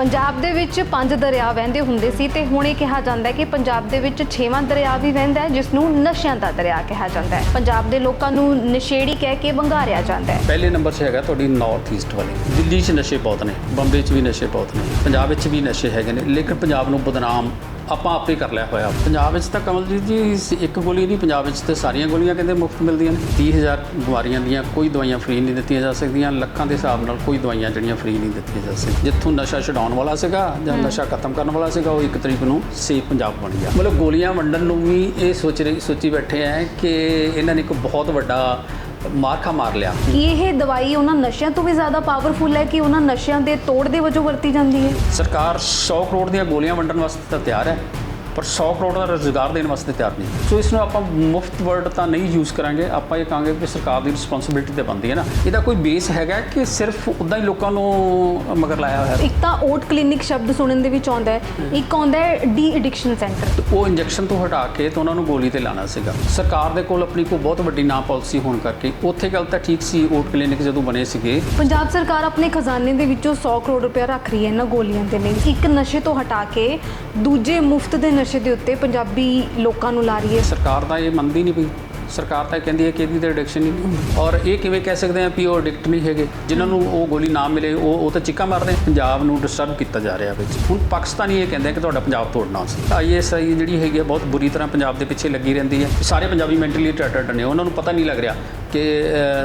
ਪੰਜਾਬ ਦੇ ਵਿੱਚ ਪੰਜ ਦਰਿਆ ਵਹਿੰਦੇ ਹੁੰਦੇ ਸੀ ਤੇ ਹੁਣ ਇਹ ਕਿਹਾ ਜਾਂਦਾ ਹੈ ਕਿ ਪੰਜਾਬ ਦੇ ਵਿੱਚ ਛੇਵਾਂ ਦਰਿਆ ਵੀ ਵਹਿੰਦਾ ਹੈ, ਜਿਸ ਨੂੰ ਨਸ਼ਿਆਂ ਦਾ ਦਰਿਆ ਕਿਹਾ ਜਾਂਦਾ ਹੈ। ਪੰਜਾਬ ਦੇ ਲੋਕਾਂ ਨੂੰ ਨਸ਼ੇੜੀ ਕਹਿ ਕੇ ਵੰਗਾਰਿਆ ਜਾਂਦਾ ਹੈ। ਪਹਿਲੇ ਨੰਬਰ 'ਤੇ ਹੈਗਾ ਤੁਹਾਡੀ ਨਾਰਥ ਈਸਟ ਵਾਲੀ। ਦਿੱਲੀ 'ਚ ਨਸ਼ੇ ਬਹੁਤ ਨੇ, ਬੰਬੇ 'ਚ ਵੀ ਨਸ਼ੇ ਬਹੁਤ ਨੇ, ਪੰਜਾਬ ਵਿੱਚ ਵੀ ਨਸ਼ੇ ਹੈਗੇ ਨੇ, ਲੇਕਿਨ ਪੰਜਾਬ ਨੂੰ ਬਦਨਾਮ ਆਪਾਂ ਆਪੇ ਕਰ ਲਿਆ ਹੋਇਆ। ਪੰਜਾਬ ਵਿੱਚ ਤਾਂ ਕਮਲਜੀਤ ਜੀ ਇੱਕ ਗੋਲੀ ਨਹੀਂ ਪੰਜਾਬ ਵਿੱਚ ਤੇ ਸਾਰੀਆਂ ਗੋਲੀਆਂ ਕਹਿੰਦੇ ਮੁਫਤ ਮਿਲਦੀਆਂ ਨੇ। 30000 ਬਿਮਾਰੀਆਂ ਦੀਆਂ ਕੋਈ ਦਵਾਈਆਂ ਫ੍ਰੀ ਨਹੀਂ ਦਿੱਤੀਆਂ ਜਾ ਸਕਦੀਆਂ। ਲੱਖਾਂ ਦੇ ਹਿਸਾਬ ਨਾਲ ਕੋਈ ਦਵਾਈਆਂ ਜਿਹੜੀਆਂ ਫ੍ਰੀ ਨਹੀਂ ਦਿੱਤੀਆਂ ਜਾ ਸਕਦੀਆਂ। ਜਿੱਥੋਂ ਨਸ਼ਾ ਛਡਾਉਣ ਵਾਲਾ ਸੀਗਾ ਜਾਂ ਨਸ਼ਾ ਖਤਮ ਕਰਨ ਵਾਲਾ ਸੀਗਾ ਉਹ ਇੱਕ ਤਰੀਕ ਨੂੰ ਸੇਫ ਪੰਜਾਬ ਬਣ ਗਿਆ। ਮਤਲਬ ਗੋਲੀਆਂ ਵੰਡਣ ਨੂੰ ਵੀ ਇਹ ਸੋਚ ਰਹੀ ਸੋਚੀ ਬੈਠੇ ਆ ਕਿ ਇਹਨਾਂ ਨੇ ਇੱਕ ਬਹੁਤ ਵੱਡਾ ਮਾਰਖਾ ਮਾਰ ਲਿਆ। ਇਹ ਦਵਾਈ ਉਹਨਾਂ ਨਸ਼ਿਆਂ ਤੋਂ ਵੀ ਜ਼ਿਆਦਾ ਪਾਵਰਫੁਲ ਹੈ ਕਿ ਉਹਨਾਂ ਨਸ਼ਿਆਂ ਦੇ ਤੋੜ ਦੇ ਵਜੋਂ ਵਰਤੀ ਜਾਂਦੀ ਹੈ। ਸਰਕਾਰ 100 ਕਰੋੜ ਦੀਆਂ ਗੋਲੀਆਂ ਵੰਡਣ ਵਾਸਤੇ ਤਾਂ ਤਿਆਰ ਹੈ। ਪਰ 100 ਕਰੋੜ ਦਾ ਰੋਜ਼ਗਾਰ ਦੇਣ ਵਾਸਤੇ ਤਿਆਰ ਨਹੀਂ। ਸੋ ਇਸ ਨੂੰ ਆਪਾਂ ਮੁਫਤ ਵਰਡ ਤਾਂ ਨਹੀਂ ਯੂਜ਼ ਕਰਾਂਗੇ। ਆਪਾਂ ਇਹ ਕਹਾਂਗੇ ਕਿ ਸਰਕਾਰ ਦੀ ਰਿਸਪੌਂਸਿਬਿਲਟੀ ਤੇ ਬਣਦੀ ਹੈ ਨਾ। ਇਹਦਾ ਕੋਈ ਬੇਸ ਹੈਗਾ ਕਿ ਸਿਰਫ ਉਦਾਂ ਹੀ ਲੋਕਾਂ ਨੂੰ ਮਗਰ ਲਾਇਆ ਹੋਇਆ ਹੈ? ਇੱਕ ਤਾਂ ਓਟ ਕਲੀਨਿਕ ਸ਼ਬਦ ਸੁਣਨ ਦੇ ਵਿੱਚ ਆਉਂਦਾ ਹੈ। ਇੱਕ ਆਉਂਦਾ ਹੈ ਡੀ ਐਡਿਕਸ਼ਨ ਸੈਂਟਰ ਉਹ ਇੰਜੈਕਸ਼ਨ ਤੋਂ ਹਟਾ ਕੇ ਤੇ ਉਹਨਾਂ ਨੂੰ ਗੋਲੀ ਤੇ ਲਾਣਾ ਸੀਗਾ। ਸਰਕਾਰ ਦੇ ਕੋਲ ਆਪਣੀ ਕੋਈ ਬਹੁਤ ਵੱਡੀ ਨਾ ਪਾਲਿਸੀ ਹੋਣ ਕਰਕੇ ਉੱਥੇ ਗੱਲ ਤਾਂ ਠੀਕ ਸੀ ਓਟ ਕਲੀਨਿਕ ਜਦੋਂ ਬਣੇ ਸੀਗੇ। ਪੰਜਾਬ ਸਰਕਾਰ ਆਪਣੇ ਖਜ਼ਾਨੇ ਦੇ ਵਿੱਚੋਂ 100 ਕਰੋੜ ਰੁਪਏ ਰੱਖ ਰਹੀ ਹੈ ਇਹਨਾਂ ਗੋਲੀਆਂ ਦੇ ਲਈ। ਇੱਕ ਨਸ਼ੇ ਤੋਂ ਹਟਾ ਕੇ ਦੂਜੇ ਮੁਫਤ ਦੇ ਨਸ਼ੇ ਦੇ ਉੱਤੇ ਪੰਜਾਬੀ ਲੋਕਾਂ ਨੂੰ ਲਾ ਰਹੀ ਹੈ। ਸਰਕਾਰ ਦਾ ਇਹ ਮੰਨਦੀ ਨਹੀਂ ਪਈ। ਸਰਕਾਰ ਤਾਂ ਕਹਿੰਦੀ ਹੈ ਕਿ ਇਹਦੀ ਤਾਂ ਐਡਿਕਸ਼ਨ ਨਹੀਂ। ਔਰ ਇਹ ਕਿਵੇਂ ਕਹਿ ਸਕਦੇ ਆ ਵੀ ਉਹ ਐਡਿਕਟ ਨਹੀਂ ਹੈਗੇ ਜਿਨ੍ਹਾਂ ਨੂੰ ਉਹ ਗੋਲੀ ਨਾ ਮਿਲੇ ਉਹ ਉਹ ਤਾਂ ਚੀਕਾਂ ਮਾਰਦੇ ਪੰਜਾਬ ਨੂੰ ਡਿਸਟਰਬ ਕੀਤਾ ਜਾ ਰਿਹਾ ਵਿੱਚ। ਹੁਣ ਪਾਕਿਸਤਾਨੀ ਇਹ ਕਹਿੰਦੇ ਕਿ ਤੁਹਾਡਾ ਪੰਜਾਬ ਤੋੜਨਾ ਸੀ। ਆਈਐਸਆਈ ਜਿਹੜੀ ਹੈਗੀ ਬਹੁਤ ਬੁਰੀ ਤਰ੍ਹਾਂ ਪੰਜਾਬ ਦੇ ਪਿੱਛੇ ਲੱਗੀ ਰਹਿੰਦੀ ਹੈ। ਸਾਰੇ ਪੰਜਾਬੀ ਮੈਂਟਲੀ ਟਰਟਡ ਨੇ। ਉਹਨਾਂ ਨੂੰ ਪਤਾ ਨਹੀਂ ਲੱਗ ਰਿਹਾ ਕਿ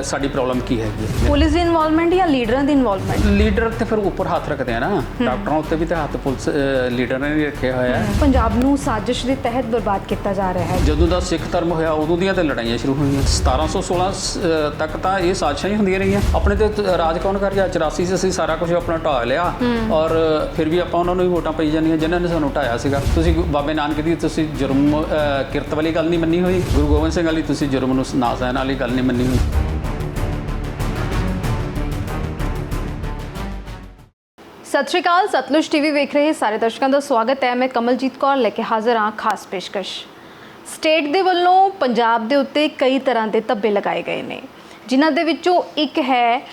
ਸਾਡੀ ਪ੍ਰੋਬਲਮ ਕੀ ਹੈਗੀ ਪੁਲਿਸ ਦੀ ਇਨਵੋਲਵਮੈਂਟ ਜਾਂ ਲੀਡਰਾਂ ਦੀ ਇਨਵੋਲਵਮੈਂਟ ਲੀਡਰ ਤੇ ਫਿਰ ਉੱਪਰ ਹੱਥ ਰੱਖਦੇ ਆ ਨਾ। ਡਾਕਟਰਾਂ ਉੱਤੇ ਵੀ ਤਾਂ ਹੱਥ ਪੁਲਿਸ ਲੀਡਰ ਨੇ ਰੱਖਿਆ ਹੋਇਆ ਹੈ। ਪੰਜਾਬ ਨੂੰ ਸਾਜ਼ਿਸ਼ ਦੇ ਤਹਿਤ ਬਰਬਾਦ ਕੀਤਾ ਜਾ ਰਿਹਾ ਹੈ। ਜਦੋਂ ਦਾ ਸਿੱਖ ਧਰਮ ਹੋਇਆ ਉਦੋਂ ਦੀਆਂ ਤਾਂ ਲੜਾਈਆਂ ਸ਼ੁਰੂ ਹੋਈਆਂ। 1716 ਸ- ਅਹ ਤੱਕ ਤਾਂ ਇਹ ਸਾਜ਼ਿਸ਼ਾਂ ਹੀ ਹੁੰਦੀਆਂ ਰਹੀਆਂ। ਆਪਣੇ ਤੇ ਰਾਜ ਕੌਣ ਕਰ ਗਿਆ? 84 ਚ ਅਸੀਂ ਸਾਰਾ ਕੁਝ ਆਪਣਾ ਢਾਹ ਲਿਆ। ਔਰ ਫਿਰ ਵੀ ਆਪਾਂ ਉਹਨਾਂ ਨੂੰ ਹੀ ਵੋਟਾਂ ਪਈ ਜਾਂਦੀਆਂ ਜਿਨ੍ਹਾਂ ਨੇ ਸਾਨੂੰ ਢਾਇਆ ਸੀਗਾ। ਤੁਸੀਂ ਬਾਬੇ ਨਾਨਕ ਦੀ ਤੁਸੀਂ ਜੁਰਮ ਕਿਰਤ ਵਾਲੀ ਗੱਲ ਨਹੀਂ ਮੰਨੀ ਹੋਈ। ਗੁਰੂ ਗੋਬਿੰਦ ਸਿੰਘ ਵਾਲੀ ਤੁਸੀਂ ਜੁਰਮ ਨੂੰ ਨਾ ਸਹਿਣ ਵਾਲੀ ਗੱਲ ਨਹੀਂ ਮੰਨੀ ਹੋਈ। ਸਤਿ ਸ਼੍ਰੀ ਅਕਾਲ ਸਤਲੁਜ ਟੀਵੀ ਵੇਖ ਰਹੇ ਸਾਰੇ ਦਰਸ਼ਕਾਂ ਦਾ ਸਵਾਗਤ ਹੈ। ਮੈਂ ਕਮਲਜੀਤ ਕੌਰ ਲੈ ਕੇ ਹਾਜ਼ਰ ਹਾਂ ਖਾਸ ਪੇਸ਼ਕਸ਼। ਸਟੇਟ ਦੇ ਵੱਲੋਂ ਪੰਜਾਬ ਦੇ ਉੱਤੇ ਕਈ ਤਰ੍ਹਾਂ ਦੇ ਧੱਬੇ ਲਗਾਏ ਗਏ ਨੇ। ਜਿਨ੍ਹਾਂ ਦੇ ਵਿੱਚੋਂ ਇੱਕ ਹੈ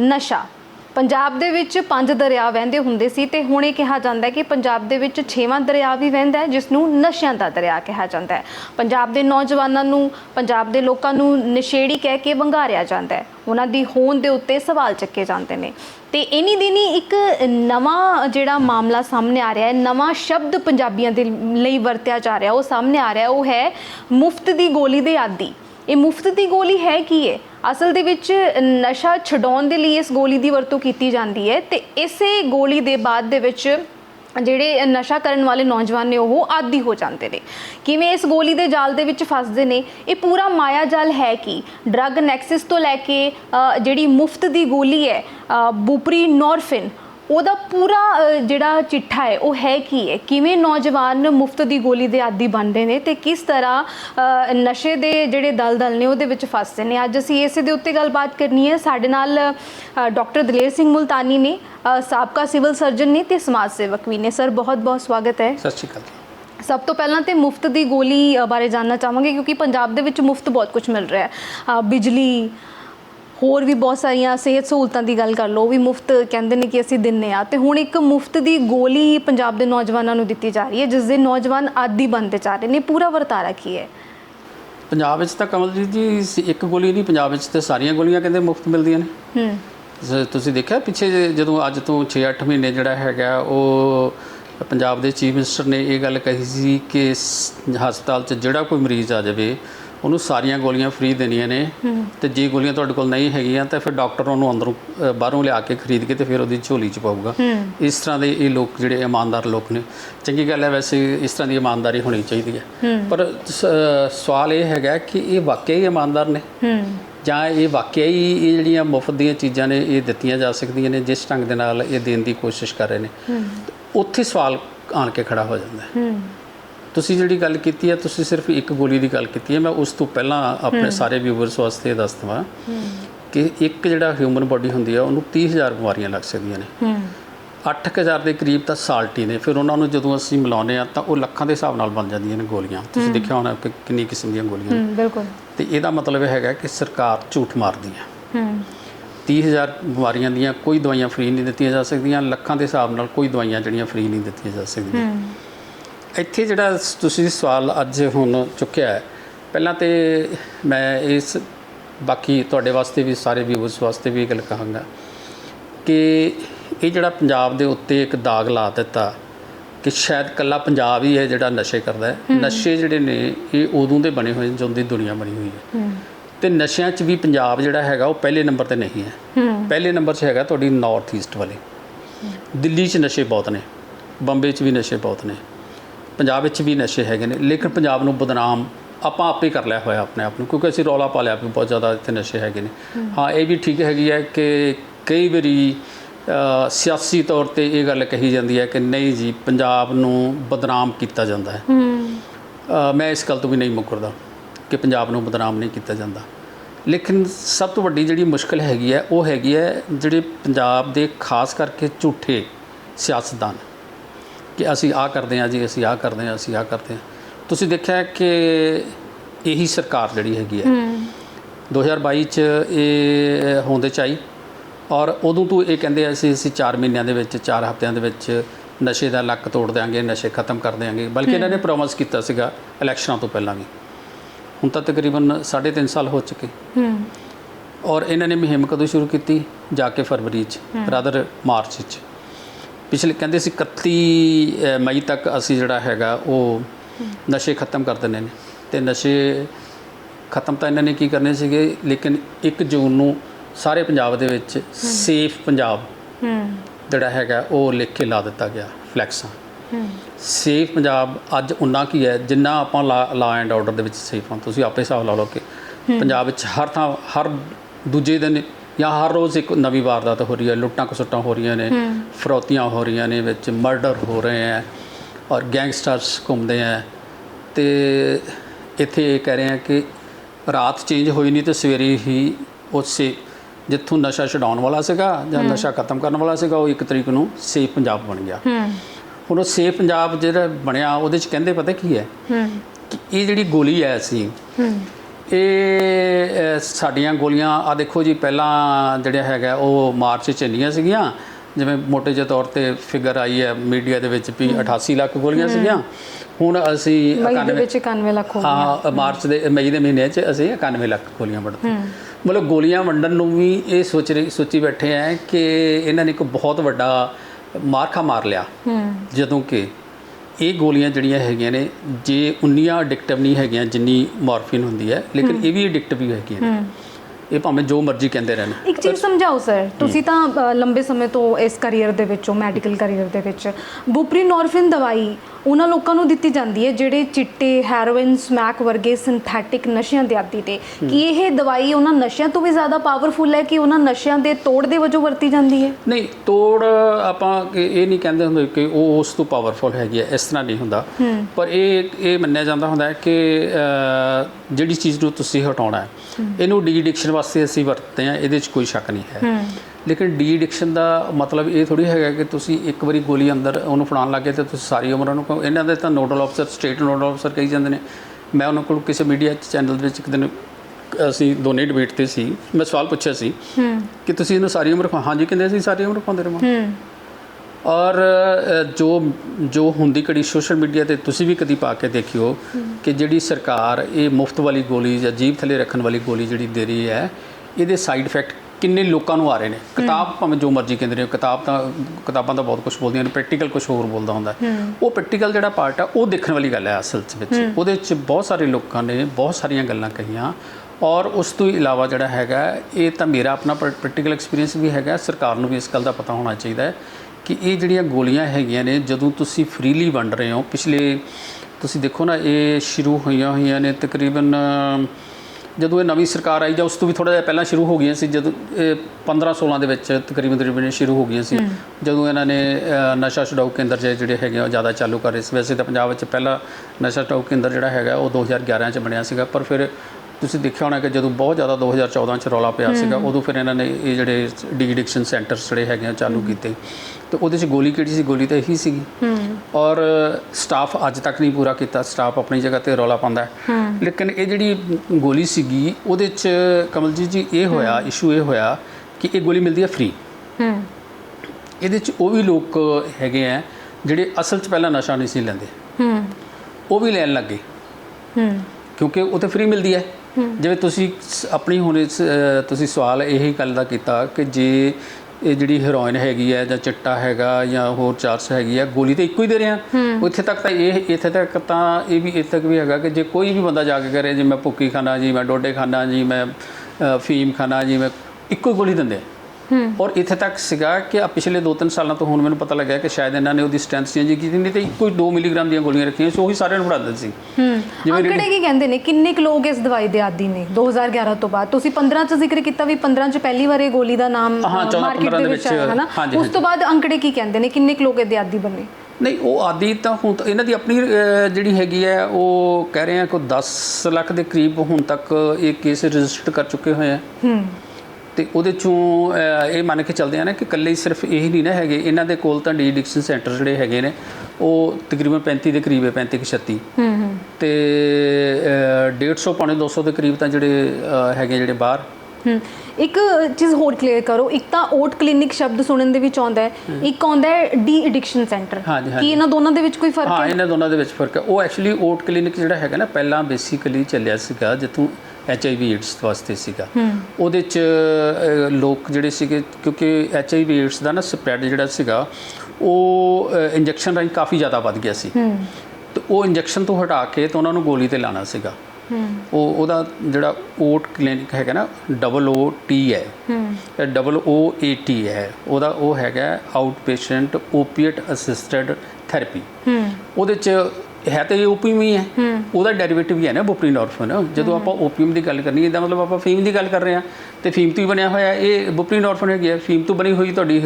ਨਸ਼ਾ। ਪੰਜਾਬ ਦੇ ਵਿੱਚ ਪੰਜ ਦਰਿਆ ਵਹਿੰਦੇ ਹੁੰਦੇ ਸੀ ਤੇ ਹੁਣ ਇਹ ਕਿਹਾ ਜਾਂਦਾ ਹੈ ਕਿ ਪੰਜਾਬ ਦੇ ਵਿੱਚ ਛੇਵਾਂ ਦਰਿਆ ਵੀ ਵਹਿੰਦਾ ਹੈ, ਜਿਸ ਨੂੰ ਨਸ਼ਿਆਂ ਦਾ ਦਰਿਆ ਕਿਹਾ ਜਾਂਦਾ ਹੈ। ਪੰਜਾਬ ਦੇ ਨੌਜਵਾਨਾਂ ਨੂੰ, ਪੰਜਾਬ ਦੇ ਲੋਕਾਂ ਨੂੰ ਨਸ਼ੇੜੀ ਕਹਿ ਕੇ ਵੰਗਾਰਿਆ ਜਾਂਦਾ ਹੈ। ਉਹਨਾਂ ਦੀ ਹੋਂਦ ਦੇ ਉੱਤੇ ਸਵਾਲ ਚੱਕੇ ਜਾਂਦੇ ਨੇ। ਤੇ ਇਨੀ ਦਿਨੀ ਇੱਕ ਨਵਾਂ ਜਿਹੜਾ ਮਾਮਲਾ ਸਾਹਮਣੇ ਆ ਰਿਹਾ ਹੈ, ਨਵਾਂ ਸ਼ਬਦ ਪੰਜਾਬੀਆਂ ਦੇ ਲਈ ਵਰਤਿਆ ਜਾ ਰਿਹਾ, ਉਹ ਸਾਹਮਣੇ ਆ ਰਿਹਾ, ਉਹ ਹੈ ਮੁਫਤ ਦੀ ਗੋਲੀ ਦੇ ਆਦੀ। ਇਹ ਮੁਫਤ ਦੀ ਗੋਲੀ ਹੈ ਕੀ ਹੈ ਅਸਲ ਦੇ ਵਿੱਚ ਨਸ਼ਾ ਛਡਾਉਣ ਦੇ ਲਈ ਇਸ ਗੋਲੀ ਦੀ ਵਰਤੋਂ ਕੀਤੀ ਜਾਂਦੀ ਹੈ ਤੇ ਇਸੇ ਗੋਲੀ ਦੇ ਬਾਅਦ ਦੇ ਵਿੱਚ ਜਿਹੜੇ ਨਸ਼ਾ ਕਰਨ ਵਾਲੇ ਨੌਜਵਾਨ ਨੇ ਉਹ ਆਦੀ ਹੋ ਜਾਂਦੇ ਨੇ। ਕਿਵੇਂ ਇਸ ਗੋਲੀ ਦੇ ਜਾਲ ਦੇ ਵਿੱਚ ਫਸਦੇ ਨੇ? ਇਹ ਪੂਰਾ ਮਾਇਆ ਜਾਲ ਹੈ ਕਿ? ਡਰੱਗ ਨੈਕਸਿਸ ਤੋਂ ਲੈ ਕੇ ਜਿਹੜੀ ਮੁਫਤ ਦੀ ਗੋਲੀ ਹੈ ਅ, ਬੂਪਰੀ ਨੋਰਫਿਨ ਉਹਦਾ ਪੂਰਾ ਜਿਹੜਾ ਚਿੱਠਾ ਹੈ ਉਹ ਹੈ ਕੀ ਹੈ? ਕਿਵੇਂ ਨੌਜਵਾਨ ਮੁਫਤ ਦੀ ਗੋਲੀ ਦੇ ਆਦੀ ਬਣਦੇ ਨੇ ਤੇ ਕਿਸ ਤਰ੍ਹਾਂ ਨਸ਼ੇ ਦੇ ਜਿਹੜੇ ਦਲਦਲ ਨੇ ਉਹਦੇ ਵਿੱਚ ਫਸਦੇ ਨੇ? ਅੱਜ ਅਸੀਂ ਇਸੇ ਦੇ ਉੱਤੇ ਗੱਲਬਾਤ ਕਰਨੀ ਹੈ। ਸਾਡੇ ਨਾਲ ਡਾਕਟਰ ਦਲੇਰ ਸਿੰਘ ਮੁਲਤਾਨੀ ਨੇ ਸਾਬਕਾ ਸਿਵਲ ਸਰਜਨ ਨੇ ਤੇ ਸਮਾਜ ਸੇਵਕ ਵੀ ਨੇ। ਸਰ ਬਹੁਤ ਬਹੁਤ ਸਵਾਗਤ ਹੈ। ਸਤਿ ਸ਼੍ਰੀ ਅਕਾਲ। ਸਭ ਤੋਂ ਪਹਿਲਾਂ ਤੇ ਮੁਫਤ ਦੀ ਗੋਲੀ ਬਾਰੇ ਜਾਨਣਾ ਚਾਹਾਂਗੇ ਕਿਉਂਕਿ ਪੰਜਾਬ ਦੇ ਵਿੱਚ ਮੁਫਤ ਬਹੁਤ ਕੁਝ ਮਿਲ ਰਿਹਾ ਹੈ। ਬਿਜਲੀ ਹੋਰ ਵੀ ਬਹੁਤ ਸਾਰੀਆਂ ਸਿਹਤ ਸਹੂਲਤਾਂ ਦੀ ਗੱਲ ਕਰ ਲਓ ਵੀ ਮੁਫਤ ਕਹਿੰਦੇ ਨੇ ਕਿ ਅਸੀਂ ਦਿੰਨੇ ਆ। ਤੇ ਹੁਣ ਇੱਕ ਮੁਫਤ ਦੀ ਗੋਲੀ ਪੰਜਾਬ ਦੇ ਨੌਜਵਾਨਾਂ ਨੂੰ ਦਿੱਤੀ ਜਾ ਰਹੀ ਹੈ ਜਿਸ ਦੇ ਨੌਜਵਾਨ ਆਦੀ ਬਣਦੇ ਜਾ ਰਹੇ ਨੇ। ਪੂਰਾ ਵਰਤਾਰਾ ਕੀ ਹੈ? ਪੰਜਾਬ ਵਿੱਚ ਤਾਂ ਕਮਲਜੀਤ ਜੀ ਇੱਕ ਗੋਲੀ ਨਹੀਂ ਪੰਜਾਬ ਵਿੱਚ ਤੇ ਸਾਰੀਆਂ ਗੋਲੀਆਂ ਕਹਿੰਦੇ ਮੁਫਤ ਮਿਲਦੀਆਂ ਨੇ। ਹੂੰ। ਤੁਸੀਂ ਦੇਖਿਆ ਪਿੱਛੇ ਜਦੋਂ ਅੱਜ ਤੋਂ 6-8 ਮਹੀਨੇ ਜਿਹੜਾ ਹੈਗਾ ਉਹ ਪੰਜਾਬ ਦੇ ਚੀਫ ਮਿਨਿਸਟਰ ਨੇ ਇਹ ਗੱਲ ਕਹੀ ਸੀ ਕਿ ਹਸਪਤਾਲ 'ਚ ਜਿਹੜਾ ਕੋਈ ਮਰੀਜ਼ ਆ ਜਾਵੇ ਉਹਨੂੰ ਸਾਰੀਆਂ ਗੋਲੀਆਂ ਫ੍ਰੀ ਦੇਣੀਆਂ ਨੇ ਤੇ ਜੇ ਗੋਲੀਆਂ ਤੁਹਾਡੇ ਕੋਲ ਨਹੀਂ ਹੈਗੀਆਂ ਤਾਂ ਫਿਰ ਡਾਕਟਰ ਉਹਨੂੰ ਅੰਦਰੋਂ ਅ, ਬਾਹਰੋਂ ਲਿਆ ਕੇ ਖਰੀਦ ਕੇ ਤੇ ਫਿਰ ਉਹਦੀ ਝੋਲੀ 'ਚ ਪਾਊਗਾ। ਇਸ ਤਰ੍ਹਾਂ ਦੇ ਇਹ ਲੋਕ ਜਿਹੜੇ ਇਮਾਨਦਾਰ ਲੋਕ ਨੇ। ਚੰਗੀ ਗੱਲ ਹੈ ਵੈਸੇ ਇਸ ਤਰ੍ਹਾਂ ਦੀ ਇਮਾਨਦਾਰੀ ਹੋਣੀ ਚਾਹੀਦੀ ਹੈ। ਪਰ ਸ- ਸਵਾਲ ਇਹ ਹੈਗਾ ਕਿ ਇਹ ਵਾਕਿਆ ਹੀ ਇਮਾਨਦਾਰ ਨੇ? ਜਾਂ ਇਹ ਵਾਕਿਆ ਹੀ ਇਹ ਜਿਹੜੀਆਂ ਮੁਫਤ ਦੀਆਂ ਚੀਜ਼ਾਂ ਨੇ ਇਹ ਦਿੱਤੀਆਂ ਜਾ ਸਕਦੀਆਂ ਨੇ ਜਿਸ ਢੰਗ ਦੇ ਨਾਲ ਇਹ ਦੇਣ ਦੀ ਕੋਸ਼ਿਸ਼ ਕਰ ਰਹੇ ਨੇ? ਉੱਥੇ ਸਵਾਲ ਆਣ ਕੇ ਖੜਾ ਹੋ ਜਾਂਦਾ ਹੈ। ਹੂੰ। ਤੁਸੀਂ ਜਿਹੜੀ ਗੱਲ ਕੀਤੀ ਹੈ ਤੁਸੀਂ ਸਿਰਫ ਇੱਕ ਗੋਲੀ ਦੀ ਗੱਲ ਕੀਤੀ ਹੈ। ਮੈਂ ਉਸ ਤੋਂ ਪਹਿਲਾਂ ਆਪਣੇ ਸਾਰੇ ਵਿਊਵਰਸ ਵਾਸਤੇ ਦੱਸ ਦਵਾਂ ਕਿ ਇੱਕ ਜਿਹੜਾ ਹਿਊਮਨ ਬਾਡੀ ਹੁੰਦੀ ਹੈ ਉਹਨੂੰ 30000 ਬਿਮਾਰੀਆਂ ਲੱਗ ਸਕਦੀਆਂ ਨੇ। ਹੂੰ। 8000 ਦੇ ਕਰੀਬ ਤਾਂ ਸਾਲਟੀ ਨੇ। ਫਿਰ ਉਹਨਾਂ ਨੂੰ ਜਦੋਂ ਅਸੀਂ ਮਿਲਾਉਂਦੇ ਆ ਤਾਂ ਉਹ ਲੱਖਾਂ ਦੇ ਹਿਸਾਬ ਨਾਲ ਬਣ ਜਾਂਦੀਆਂ ਨੇ ਗੋਲੀਆਂ। ਤੁਸੀਂ ਦੇਖਿਆ ਹੋਣਾ ਕਿ ਕਿੰਨੀ ਕਿਸਮ ਦੀਆਂ ਗੋਲੀਆਂ ਨੇ। ਬਿਲਕੁਲ। ਤੇ ਇਹਦਾ ਮਤਲਬ ਇਹ ਹੈਗਾ ਕਿ ਸਰਕਾਰ ਝੂਠ ਮਾਰਦੀ ਹੈ। ਹੂੰ। 30000 ਬਿਮਾਰੀਆਂ ਦੀਆਂ ਕੋਈ ਦਵਾਈਆਂ ਫ੍ਰੀ ਨਹੀਂ ਦਿੱਤੀਆਂ ਜਾ ਸਕਦੀਆਂ। ਲੱਖਾਂ ਦੇ ਹਿਸਾਬ ਨਾਲ ਕੋਈ ਦਵਾਈਆਂ ਜਿਹੜੀਆਂ ਫ੍ਰੀ ਨਹੀਂ ਦਿੱਤੀਆਂ ਜਾ ਸਕਦੀਆਂ। ਇੱਥੇ ਜਿਹੜਾ ਤੁਸੀਂ ਸਵਾਲ ਅੱਜ ਹੁਣ ਚੁੱਕਿਆ ਹੈ ਪਹਿਲਾਂ ਤੇ ਮੈਂ ਇਸ ਬਾਕੀ ਤੁਹਾਡੇ ਵਾਸਤੇ ਵੀ ਸਾਰੇ ਵਿਊਅਰਸ ਵਾਸਤੇ ਵੀ ਇਹ ਗੱਲ ਕਹਾਂਗਾ ਕਿ ਇਹ ਜਿਹੜਾ ਪੰਜਾਬ ਦੇ ਉੱਤੇ ਇੱਕ ਦਾਗ ਲਾ ਦਿੱਤਾ ਕਿ ਸ਼ਾਇਦ ਕੱਲਾ ਪੰਜਾਬ ਹੀ ਹੈ ਜਿਹੜਾ ਨਸ਼ੇ ਕਰਦਾ ਹੈ। ਨਸ਼ੇ ਜਿਹੜੇ ਨੇ ਇਹ ਉਦੋਂ ਦੇ ਬਣੇ ਹੋਏ ਜਦੋਂ ਦੀ ਦੁਨੀਆ ਬਣੀ ਹੋਈ ਹੈ। ਤੇ ਨਸ਼ਿਆਂ 'ਚ ਵੀ ਪੰਜਾਬ ਜਿਹੜਾ ਹੈਗਾ ਉਹ ਪਹਿਲੇ ਨੰਬਰ ਤੇ ਨਹੀਂ ਹੈ। ਪਹਿਲੇ ਨੰਬਰ 'ਚ ਹੈਗਾ ਤੁਹਾਡੀ ਨਾਰਥ ਈਸਟ ਵਾਲੇ। ਦਿੱਲੀ 'ਚ ਨਸ਼ੇ ਬਹੁਤ ਨੇ ਬੰਬੇ 'ਚ ਵੀ ਨਸ਼ੇ ਬਹੁਤ ਨੇ। ਪੰਜਾਬ ਵਿੱਚ ਵੀ ਨਸ਼ੇ ਹੈਗੇ ਨੇ ਲੇਕਿਨ ਪੰਜਾਬ ਨੂੰ ਬਦਨਾਮ ਆਪਾਂ ਆਪੇ ਕਰ ਲਿਆ ਹੋਇਆ ਆਪਣੇ ਆਪ ਨੂੰ ਕਿਉਂਕਿ ਅਸੀਂ ਰੌਲਾ ਪਾ ਲਿਆ ਵੀ ਬਹੁਤ ਜ਼ਿਆਦਾ ਇੱਥੇ ਨਸ਼ੇ ਹੈਗੇ ਨੇ। ਹਾਂ। ਇਹ ਵੀ ਠੀਕ ਹੈਗੀ ਹੈ ਕਿ ਕਈ ਵਾਰੀ ਸਿਆਸੀ ਤੌਰ ਤੇ ਇਹ ਗੱਲ ਕਹੀ ਜਾਂਦੀ ਹੈ ਕਿ ਨਹੀਂ ਜੀ ਪੰਜਾਬ ਨੂੰ ਬਦਨਾਮ ਕੀਤਾ ਜਾਂਦਾ ਹੈ। ਮੈਂ ਇਸ ਗੱਲ ਤੋਂ ਵੀ ਨਹੀਂ ਮੁਕਰਦਾ ਕਿ ਪੰਜਾਬ ਨੂੰ ਬਦਨਾਮ ਨਹੀਂ ਕੀਤਾ ਜਾਂਦਾ। ਲੇਕਿਨ ਸਭ ਤੋਂ ਵੱਡੀ ਜਿਹੜੀ ਮੁਸ਼ਕਲ ਹੈਗੀ ਹੈ ਉਹ ਹੈਗੀ ਹੈ ਜਿਹੜੇ ਪੰਜਾਬ ਦੇ ਖਾਸ ਕਰਕੇ ਝੂਠੇ ਸਿਆਸਤਦਾਨ। ਕਿ ਅਸੀਂ ਆਹ ਕਰਦੇ ਹਾਂ ਜੀ ਅਸੀਂ ਆਹ ਕਰਦੇ ਹਾਂ ਅਸੀਂ ਆਹ ਕਰਦੇ ਹਾਂ। ਤੁਸੀਂ ਦੇਖਿਆ ਹੈ ਕਿ ਇਹੀ ਸਰਕਾਰ ਜਿਹੜੀ ਹੈਗੀ ਹੈ। 2022 ਚ ਇਹ ਹੋਂਦੇ ਚ ਆਈ ਔਰ ਉਦੋਂ ਤੋਂ ਇਹ ਕਹਿੰਦੇ ਆ ਅਸੀਂ ਅਸੀਂ 4 ਮਹੀਨਿਆਂ ਦੇ ਵਿੱਚ 4 ਹਫ਼ਤਿਆਂ ਦੇ ਵਿੱਚ ਨਸ਼ੇ ਦਾ ਲੱਕ ਤੋੜ ਦਿਆਂਗੇ ਨਸ਼ੇ ਖਤਮ ਕਰ ਦਿਆਂਗੇ। ਬਲਕਿ ਇਹਨਾਂ ਨੇ ਪ੍ਰੋਮਿਸ ਕੀਤਾ ਸੀਗਾ ਇਲੈਕਸ਼ਨਾਂ ਤੋਂ ਪਹਿਲਾਂ ਵੀ। ਹੁਣ ਤਾਂ ਤਕਰੀਬਨ 3.5 ਸਾਲ ਹੋ ਚੁੱਕੇ। ਔਰ ਇਹਨਾਂ ਨੇ ਮੁਹਿੰਮ ਕਦੋਂ ਸ਼ੁਰੂ ਕੀਤੀ? ਜਾ ਕੇ ਫਰਵਰੀ ਚ ਰਾਦਰ ਮਾਰਚ ਚ। ਪਿਛਲੇ ਕਹਿੰਦੇ ਸੀ 31 ਅ, ਮਈ ਤੱਕ ਅਸੀਂ ਜਿਹੜਾ ਹੈਗਾ ਉਹ ਨਸ਼ੇ ਖਤਮ ਕਰ ਦਿੰਦੇ ਨੇ। ਤੇ ਨਸ਼ੇ ਖਤਮ ਤਾਂ ਇਹਨਾਂ ਨੇ ਕੀ ਕਰਨੇ ਸੀਗੇ ਲੇਕਿਨ 1 ਜੂਨ ਨੂੰ ਸਾਰੇ ਪੰਜਾਬ ਦੇ ਵਿੱਚ ਸੇਫ ਪੰਜਾਬ ਜਿਹੜਾ ਹੈਗਾ ਉਹ ਲਿਖ ਕੇ ਲਾ ਦਿੱਤਾ ਗਿਆ ਫਲੈਕਸਾਂ। ਸੇਫ ਪੰਜਾਬ ਅੱਜ ਉਨਾ ਕੀ ਹੈ ਜਿੰਨਾ ਆਪਾਂ ਲਾ ਐਂਡ ਆਰਡਰ ਦੇ ਵਿੱਚ ਸੇਫ ਹਾਂ ਤੁਸੀਂ ਆਪੇ ਹਿਸਾਬ ਲਾ ਲਓ ਕਿ ਪੰਜਾਬ ਵਿੱਚ ਹਰ ਥਾਂ ਹਰ ਦੂਜੇ ਦਿਨ ਜਾਂ ਹਰ ਰੋਜ਼ ਇੱਕ ਨਵੀਂ ਵਾਰਦਾਤ ਹੋ ਰਹੀ ਹੈ ਲੁੱਟਾਂ ਖਸੁੱਟਾਂ ਹੋ ਰਹੀਆਂ ਨੇ ਫਰੌਤੀਆਂ ਹੋ ਰਹੀਆਂ ਨੇ ਵਿੱਚ ਮਰਡਰ ਹੋ ਰਹੇ ਹੈ ਔਰ ਗੈਂਗਸਟਰਸ ਘੁੰਮਦੇ ਹੈ। ਤੇ ਇੱਥੇ ਇਹ ਕਹਿ ਰਹੇ ਆ ਕਿ ਰਾਤ ਚੇਂਜ ਹੋਈ ਨਹੀਂ ਤੇ ਸਵੇਰੇ ਹੀ ਉਸੇ ਜਿੱਥੋਂ ਨਸ਼ਾ ਛਡਾਉਣ ਵਾਲਾ ਸੀਗਾ ਜਾਂ ਨਸ਼ਾ ਖਤਮ ਕਰਨ ਵਾਲਾ ਸੀਗਾ ਉਹ ਇੱਕ ਤਰੀਕ ਨੂੰ ਸੇਫ ਪੰਜਾਬ ਬਣ ਗਿਆ। ਹੁਣ ਉਹ ਸੇਫ ਪੰਜਾਬ ਜਿਹੜਾ ਬਣਿਆ ਉਹਦੇ ਚ ਕਹਿੰਦੇ ਪਤਾ ਕੀ ਹੈ? ਇਹ ਜਿਹੜੀ ਗੋਲੀ ਹੈ ਅਸੀਂ ਇਹ ਸਾਡੀਆਂ ਗੋਲੀਆਂ ਆ ਦੇਖੋ ਜੀ ਪਹਿਲਾਂ ਜਿਹੜਾ ਹੈਗਾ ਉਹ ਮਾਰਚ ਚ ਇੰਨੀਆਂ ਸੀਗੀਆਂ ਜਿਵੇਂ ਮੋٹے ਜਿਹੇ ਤੌਰ ਤੇ ਫਿਗਰ ਆਈ ਹੈ ਮੀਡੀਆ ਦੇ ਵਿੱਚ ਵੀ 88 ਲੱਖ ਗੋਲੀਆਂ ਸੀਗੀਆਂ। ਹੁਣ ਅਸੀਂ ਮਈ ਦੇ 91 ਵਿੱਚ 91 ਲੱਖ ਹੋ ਗਏ ਹਾਂ ਮਾਰਚ ਦੇ ਮਈ ਦੇ ਮਹੀਨੇ 'ਚ ਅਸੀਂ 91 ਲੱਖ ਗੋਲੀਆਂ ਵੰਡਤੀਆਂ ਮਤਲਬ ਗੋਲੀਆਂ ਵੰਡਣ ਨੂੰ ਵੀ ਇਹ ਸੋਚ ਰਹੀ ਸੋਚੀ ਬੈਠੇ ਆ ਕਿ ਇਹਨਾਂ ਨੇ ਇੱਕ ਬਹੁਤ ਵੱਡਾ ਮਾਰਖਾ ਮਾਰ ਲਿਆ। ਜਦੋਂ ਕਿ ਇਹ ਗੋਲੀਆਂ ਜਿਹੜੀਆਂ ਹੈਗੀਆਂ ਨੇ ਜੇ ਉਨੀਆਂ ਐਡਿਕਟਿਵ ਨਹੀਂ ਹੈਗੀਆਂ ਜਿੰਨੀ ਮਾਰਫਿਨ ਹੁੰਦੀ ਹੈ ਲੇਕਿਨ ਇਹ ਵੀ ਐਡਿਕਟਿਵ ਹੀ ਹੈਗੀਆਂ ਨੇ। ਇਹ ਭਾਵੇਂ ਜੋ ਮਰਜ਼ੀ ਕਹਿੰਦੇ ਰਹਿਣ। ਇੱਕ ਚੀਜ਼ ਸਮਝਾਓ ਸਰ ਤੁਸੀਂ ਤਾਂ ਲੰਬੇ ਸਮੇਂ ਤੋਂ ਇਸ ਕੈਰੀਅਰ ਦੇ ਵਿੱਚੋਂ ਮੈਡੀਕਲ ਕੈਰੀਅਰ ਦੇ ਵਿੱਚ ਬੁਪਰੀਨੋਰਫਿਨ ਦਵਾਈ ਉਹਨਾਂ ਲੋਕਾਂ ਨੂੰ ਦਿੱਤੀ ਜਾਂਦੀ ਹੈ ਜਿਹੜੇ ਚਿੱਟੇ ਹੈਰੋਇਨ ਸਮੈਕ ਵਰਗੇ ਸਿੰਥੈਟਿਕ ਨਸ਼ਿਆਂ ਦੇ ਆਦੀ ਤੇ। ਕੀ ਇਹ ਦਵਾਈ ਉਹਨਾਂ ਨਸ਼ਿਆਂ ਤੋਂ ਵੀ ਜ਼ਿਆਦਾ ਪਾਵਰਫੁਲ ਹੈ ਕਿ ਉਹਨਾਂ ਨਸ਼ਿਆਂ ਦੇ ਤੋੜ ਦੇ ਵਜੋਂ ਵਰਤੀ ਜਾਂਦੀ ਹੈ? ਨਹੀਂ ਤੋੜ ਆਪਾਂ ਇਹ ਨਹੀਂ ਕਹਿੰਦੇ ਹੁੰਦੇ ਕਿ ਉਹ ਉਸ ਤੋਂ ਪਾਵਰਫੁਲ ਹੈਗੀ ਹੈ ਇਸ ਤਰ੍ਹਾਂ ਨਹੀਂ ਹੁੰਦਾ। ਪਰ ਇਹ ਇਹ ਮੰਨਿਆ ਜਾਂਦਾ ਹੁੰਦਾ ਹੈ ਕਿ ਜਿਹੜੀ ਚੀਜ਼ ਨੂੰ ਤੁਸੀਂ ਹਟਾਉਣਾ ਹੈ ਇਹਨੂੰ ਡੀ ਐਡਿਕਸ਼ਨ ਵਾਸਤੇ ਅਸੀਂ ਵਰਤਦੇ ਹਾਂ ਇਹਦੇ 'ਚ ਕੋਈ ਸ਼ੱਕ ਨਹੀਂ ਹੈ। ਲੇਕਿਨ ਡੀ ਐਡਿਕਸ਼ਨ ਦਾ ਮਤਲਬ ਇਹ ਥੋੜੀ ਹੈਗਾ ਕਿ ਤੁਸੀਂ ਇੱਕ ਵਾਰੀ ਗੋਲੀ ਅੰਦਰ ਉਹਨੂੰ ਫੜਾਉਣ ਲੱਗੇ ਤੇ ਤੁਸੀਂ ਸਾਰੀ ਉਮਰ ਉਹਨੂੰ ਇਹਨਾਂ ਦੇ ਤਾਂ ਨੋਡਲ ਅਫਸਰ ਸਟੇਟ ਨੋਡਲ ਅਫਸਰ ਕਹੀ ਜਾਂਦੇ ਨੇ। ਮੈਂ ਉਹਨਾਂ ਕੋਲ ਕਿਸੇ ਮੀਡੀਆ ਚੈਨਲ ਦੇ ਵਿੱਚ ਇੱਕ ਦਿਨ ਅਸੀਂ ਦੋਨੇ ਡਿਬੇਟ ਤੇ ਸੀ। ਮੈਂ ਸਵਾਲ ਪੁੱਛਿਆ ਸੀ ਕਿ ਤੁਸੀਂ ਇਹਨੂੰ ਸਾਰੀ ਉਮਰ ਹਾਂਜੀ ਕਹਿੰਦੇ ਅਸੀਂ ਸਾਰੀ ਉਮਰ ਖਾਂਦੇ ਰਹਾਂਗੇ ਔਰ ਜੋ ਜੋ ਹੁੰਦੀ ਕੜੀ ਸੋਸ਼ਲ ਮੀਡੀਆ ਤੇ ਤੁਸੀਂ ਵੀ ਕਦੀ ਪਾ ਕੇ ਦੇਖਿਓ ਕਿ ਜਿਹੜੀ ਸਰਕਾਰ ਇਹ ਮੁਫਤ ਵਾਲੀ ਗੋਲੀ ਜਾਂ ਜੀਭ ਥੱਲੇ ਰੱਖਣ ਵਾਲੀ ਗੋਲੀ ਜਿਹੜੀ ਦੇ ਰਹੀ ਹੈ ਇਹਦੇ ਸਾਈਡ ਇਫੈਕਟ ਕਿੰਨੇ ਲੋਕਾਂ ਨੂੰ ਆ ਰਹੇ ਨੇ? ਕਿਤਾਬ ਭਾਵੇਂ ਜੋ ਮਰਜ਼ੀ ਕਹਿੰਦੇ ਨੇ ਕਿਤਾਬ ਤਾਂ ਕਿਤਾਬਾਂ ਤਾਂ ਬਹੁਤ ਕੁਝ ਬੋਲਦੀਆਂ ਨੇ ਪ੍ਰੈਕਟੀਕਲ ਕੁਝ ਹੋਰ ਬੋਲਦਾ ਹੁੰਦਾ। ਉਹ ਪ੍ਰੈਕਟੀਕਲ ਜਿਹੜਾ ਪਾਰਟ ਆ ਉਹ ਦੇਖਣ ਵਾਲੀ ਗੱਲ ਹੈ ਅਸਲ ਵਿੱਚ। ਉਹਦੇ 'ਚ ਬਹੁਤ ਸਾਰੇ ਲੋਕਾਂ ਨੇ ਬਹੁਤ ਸਾਰੀਆਂ ਗੱਲਾਂ ਕਹੀਆਂ ਔਰ ਉਸ ਤੋਂ ਇਲਾਵਾ ਜਿਹੜਾ ਹੈਗਾ ਇਹ ਤਾਂ ਮੇਰਾ ਆਪਣਾ ਪ੍ਰੈਕਟੀਕਲ ਐਕਸਪੀਰੀਅੰਸ ਵੀ ਹੈਗਾ ਸਰਕਾਰ ਨੂੰ ਵੀ ਇਸ ਗੱਲ ਦਾ ਪਤਾ ਹੋਣਾ ਚਾਹੀਦਾ ਹੈ ਕਿ ਇਹ ਜਿਹੜੀਆਂ ਗੋਲੀਆਂ ਹੈਗੀਆਂ ਨੇ ਜਦੋਂ ਤੁਸੀਂ ਫ੍ਰੀਲੀ ਵੰਡ ਰਹੇ ਹੋ ਪਿਛਲੇ ਤੁਸੀਂ ਦੇਖੋ ਨਾ ਇਹ ਸ਼ੁਰੂ ਹੋਈਆਂ ਹੋਈਆਂ ਨੇ ਤਕਰੀਬਨ ਜਦੋਂ ਇਹ ਨਵੀਂ ਸਰਕਾਰ ਆਈ ਜਾਂ ਉਸ ਤੋਂ ਵੀ ਥੋੜਾ ਜਿਹਾ ਪਹਿਲਾਂ ਸ਼ੁਰੂ ਹੋ ਗਈਆਂ ਸੀ ਜਦੋਂ ਇਹ 15 16 ਦੇ ਵਿੱਚ ਤਕਰੀਬਨ ਤਕਰੀਬਨ ਸ਼ੁਰੂ ਹੋ ਗਈਆਂ ਸੀ ਜਦੋਂ ਇਹਨਾਂ ਨੇ ਨਸ਼ਾ ਛਡਾਊ ਕੇਂਦਰ ਜਿਹੇ ਜਿਹੜੇ ਹੈਗੇ ਆ ਉਹ ਜ਼ਿਆਦਾ ਚਾਲੂ ਕਰ ਰਹੇ ਸੀ। ਵੈਸੇ ਤਾਂ ਪੰਜਾਬ ਵਿੱਚ ਪਹਿਲਾ ਨਸ਼ਾ ਛਡਾਊ ਕੇਂਦਰ ਜਿਹੜਾ ਹੈਗਾ ਉਹ 2011 ਚ ਬਣਿਆ ਸੀਗਾ ਪਰ ਫਿਰ ਤੁਸੀਂ ਦੇਖਿਆ ਹੋਣਾ ਕਿ ਜਦੋਂ ਬਹੁਤ ਜ਼ਿਆਦਾ 2014 ਚ ਰੌਲਾ ਪਿਆ ਸੀਗਾ ਉਦੋਂ ਫਿਰ ਇਹਨਾਂ ਨੇ ਇਹ ਜਿਹੜੇ ਡੀ ਐਡਿਕਸ਼ਨ ਸੈਂਟਰਸ ਜਿਹੜੇ ਹੈਗੇ ਆ ਚਾਲੂ ਕੀਤੇ। ਤੇ ਉਹਦੇ ਚ ਗੋਲੀ ਕਿਹੜੀ ਸੀ? ਗੋਲੀ ਤਾਂ ਇਹੀ ਸੀਗੀ। ਔਰ ਸਟਾਫ ਅੱਜ ਤੱਕ ਨਹੀਂ ਪੂਰਾ ਕੀਤਾ। ਸਟਾਫ ਆਪਣੀ ਜਗ੍ਹਾ ਤੇ ਰੌਲਾ ਪਾਉਂਦਾ ਹੈ। ਲੇਕਿਨ ਇਹ ਜਿਹੜੀ ਗੋਲੀ ਸੀਗੀ ਉਹਦੇ ਚ ਕਮਲਜੀਤ ਜੀ ਇਹ ਹੋਇਆ ਇਸ਼ੂ ਇਹ ਹੋਇਆ ਕਿ ਇਹ ਗੋਲੀ ਮਿਲਦੀ ਹੈ ਫ੍ਰੀ ਹੂੰ। ਇਹਦੇ ਚ ਉਹ ਵੀ ਲੋਕ ਹੈਗੇ ਆ ਜਿਹੜੇ ਅਸਲ ਚ ਪਹਿਲਾਂ ਨਸ਼ਾ ਨਹੀਂ ਸੀ ਲੈਂਦੇ। ਹੂੰ। ਉਹ ਵੀ ਲੈਣ ਲੱਗੇ ਹੂੰ। ਕਿਉਂਕਿ ਉਹ ਤੇ ਫ੍ਰੀ ਮਿਲਦੀ ਹੈ। ਜਿਵੇਂ ਤੁਸੀਂ ਆਪਣੀ ਹੁਣ ਤੁਸੀਂ ਸਵਾਲ ਇਹੀ ਗੱਲ ਦਾ ਕੀਤਾ ਕਿ ਜੇ ਇਹ ਜਿਹੜੀ ਹੈਰੋਇਨ ਹੈਗੀ ਹੈ ਜਾਂ ਚਿੱਟਾ ਹੈਗਾ ਜਾਂ ਹੋਰ ਚਾਰਸ ਹੈਗੀ ਹੈ ਗੋਲੀ ਤੇ ਇੱਕੋ ਹੀ ਦੇ ਰਹੇ ਆ। ਉੱਥੇ ਤੱਕ ਤਾਂ ਇਹ ਇੱਥੇ ਤੱਕ ਤਾਂ ਇਹ ਵੀ ਇੱਥੇ ਤੱਕ ਵੀ ਹੈਗਾ ਕਿ ਜੇ ਕੋਈ ਵੀ ਬੰਦਾ ਜਾ ਕੇ ਕਰੇ ਜੀ ਮੈਂ ਭੁੱਕੀ ਖਾਣਾ ਜੀ ਮੈਂ ਡੋਡੇ ਖਾਣਾ ਜੀ ਮੈਂ ਫੀਮ ਖਾਣਾ ਜੀ ਮੈਂ ਇੱਕੋ ਹੀ ਗੋਲੀ ਦਿੰਦੇ ਔਰ ਇੱਥੇ ਤੱਕ ਸੀਗਾ ਕਿ ਆ ਪਿਛਲੇ 2-3 ਸਾਲਾਂ ਤੋਂ ਹੁਣ ਮੈਨੂੰ ਪਤਾ ਲੱਗਾ ਕਿ ਸ਼ਾਇਦ ਇਹਨਾਂ ਨੇ ਉਹਦੀ ਸਟ੍ਰੈਂਥ ਚੇਂਜ ਕੀਤੀ ਨਹੀਂ ਤੇ ਹੀ 2 ਮਿਲੀਗ੍ਰਾਮ ਦੀਆਂ ਗੋਲੀਆਂ ਰੱਖੀਆਂ ਸੀ ਉਹੀ ਸਾਰਿਆਂ ਨੂੰ ਫੜਾ ਦਿੰਦੇ ਸੀ। ਹੂੰ। ਜਿਵੇਂ ਅੰਕੜੇ ਕੀ ਕਹਿੰਦੇ ਨੇ ਕਿੰਨੇ ਕੁ ਲੋਕ ਇਸ ਦਵਾਈ ਦੇ ਆਦੀ ਨੇ 2011 ਤੋਂ ਬਾਅਦ? ਤੁਸੀਂ 15 ਚ ਜ਼ਿਕਰ ਕੀਤਾ ਵੀ 15 ਚ ਪਹਿਲੀ ਵਾਰ ਇਹ ਗੋਲੀ ਦਾ ਨਾਮ ਹਾਂ, 14 ਮਾਰਕੀਟ 15 ਦੇ ਵਿੱਚ ਆਇਆ ਹਨਾ? ਉਸ ਤੋਂ ਬਾਅਦ ਅੰਕੜੇ ਕੀ ਕਹਿੰਦੇ ਨੇ ਕਿੰਨੇ ਕੁ ਲੋਕ ਇਹਦੇ ਆਦੀ ਬਣੇ? ਨਹੀਂ ਉਹ ਆਦੀ ਤਾਂ ਹੁਣ ਇਹਨਾਂ ਦੀ ਆਪਣੀ ਜਿਹੜੀ ਹੈਗੀ ਹੈ ਉਹ ਕਹਿ ਰਹੇ ਆ ਕਿ 10 ਲੱਖ ਦੇ ਕਰੀਬ ਹੁਣ ਤੱਕ ਇਹ ਕੇਸ ਰਜਿਸਟਰ ਕਰ ਚੁੱਕੇ ਹੋਏ ਆ। ਹੂੰ। ਤੇ ਉਹਦੇ ਚੋਂ ਇਹ ਮੰਨ ਕੇ ਚੱਲਦੇ ਆ ਨਾ ਕਿ ਇਕੱਲੇ ਹੀ ਸਿਰਫ ਇਹੀ ਨਹੀਂ ਨਾ ਹੈਗੇ ਇਹਨਾਂ ਦੇ ਕੋਲ ਤਾਂ ਡੀ ਐਡਿਕਸ਼ਨ ਸੈਂਟਰ ਜਿਹੜੇ ਹੈਗੇ ਨੇ ਉਹ ਤਕਰੀਬਨ 35 ਦੇ ਕਰੀਬ ਹੈ 35 ਕਿ 36 ਹੂੰ ਹੂੰ। ਤੇ ਅਹ, 150 ਪੌਣੇ 200 ਦੇ ਕਰੀਬ ਤਾਂ ਜਿਹੜੇ ਹੈਗੇ ਜਿਹੜੇ ਬਾਹਰ। ਹੂੰ। ਇੱਕ ਚੀਜ਼ ਹੋਰ ਕਲੀਅਰ ਕਰੋ ਇੱਕ ਤਾਂ ਓਟ ਕਲੀਨਿਕ ਸ਼ਬਦ ਸੁਣਨ ਦੇ ਵਿੱਚ ਆਉਂਦਾ ਹੈ ਇੱਕ ਆਉਂਦਾ ਹੈ ਡੀ ਐਡਿਕਸ਼ਨ ਸੈਂਟਰ ਕੀ। ਇਹਨਾਂ ਦੋਨਾਂ ਦੇ ਵਿੱਚ ਕੋਈ ਫ਼ਰਕ ਹਾਂ? ਹੈ ਇਹਨਾਂ ਦੋਨਾਂ ਦੇ ਵਿੱਚ ਫ਼ਰਕ ਹੈ। ਉਹ ਐਕਚੁਅਲੀ ਓਟ ਕਲੀਨਿਕ ਜਿਹੜਾ ਹੈਗਾ ਨਾ ਪਹਿਲਾਂ ਬੇਸਿਕਲੀ ਚੱਲਿਆ ਸੀਗਾ ਜਿੱਥੋਂ ਐਚ ਆਈ ਵੀ ਏਡਸ ਵਾਸਤੇ ਸੀਗਾ। ਉਹਦੇ ਚ ਲੋਕ ਜਿਹੜੇ ਸੀਗੇ ਕਿਉਂਕਿ ਐਚ ਆਈ ਵੀ ਏਡਸ ਦਾ ਨਾ ਸਪਰੈਡ ਜਿਹੜਾ ਸੀਗਾ ਉਹ ਇੰਜੈਕਸ਼ਨ ਰਾਹੀਂ ਕਾਫੀ ਜ਼ਿਆਦਾ ਵੱਧ ਗਿਆ ਸੀ। ਤੇ ਉਹ ਇੰਜੈਕਸ਼ਨ ਤੋਂ ਹਟਾ ਕੇ ਤੇ ਉਹਨਾਂ ਨੂੰ ਗੋਲੀ ਤੇ ਲਾਣਾ ਸੀਗਾ। ਉਹ ਉਹਦਾ ਜਿਹੜਾ ਓਟ ਕਲੀਨਿਕ ਹੈਗਾ ਨਾ ਡਬਲ ਓ ਟੀ ਹੈ। ਹੂੰ। ਡਬਲ ਓ ਏ ਟੀ ਹੈ। ਉਹਦਾ ਉਹ ਹੈਗਾ outpatient opiate assisted therapy ਹੂੰ। ਉਹਦੇ ਚ ਹੈ ਤੇ ਓਪੀਅਮ ਹੀ ਹੈ। ਉਹਦਾ ਡੈਰੀਵੇਟਿਵ ਹੀ ਹੈ ਨਾ ਬੁਪਰੀਨੋਰਫਿਨ ਜਦੋਂ ਆਪਾਂ ਓਪੀਅਮ ਦੀ ਗੱਲ ਕਰਨੀ ਇਹਦਾ ਮਤਲਬ ਆਪਾਂ ਫੀਮ ਦੀ ਗੱਲ ਕਰ ਰਹੇ ਹਾਂ। ਤੇ ਫੀਮ ਤੋਂ ਹੀ ਬਣਿਆ ਹੋਇਆ ਇਹ ਬੁਪਰੀਨੋਰਫਿਨ ਹੈਗੀ ਹੈ। ਫੀਮ ਤੋਂ ਬਣੀ ਹੋਈ ਤੁਹਾਡੀ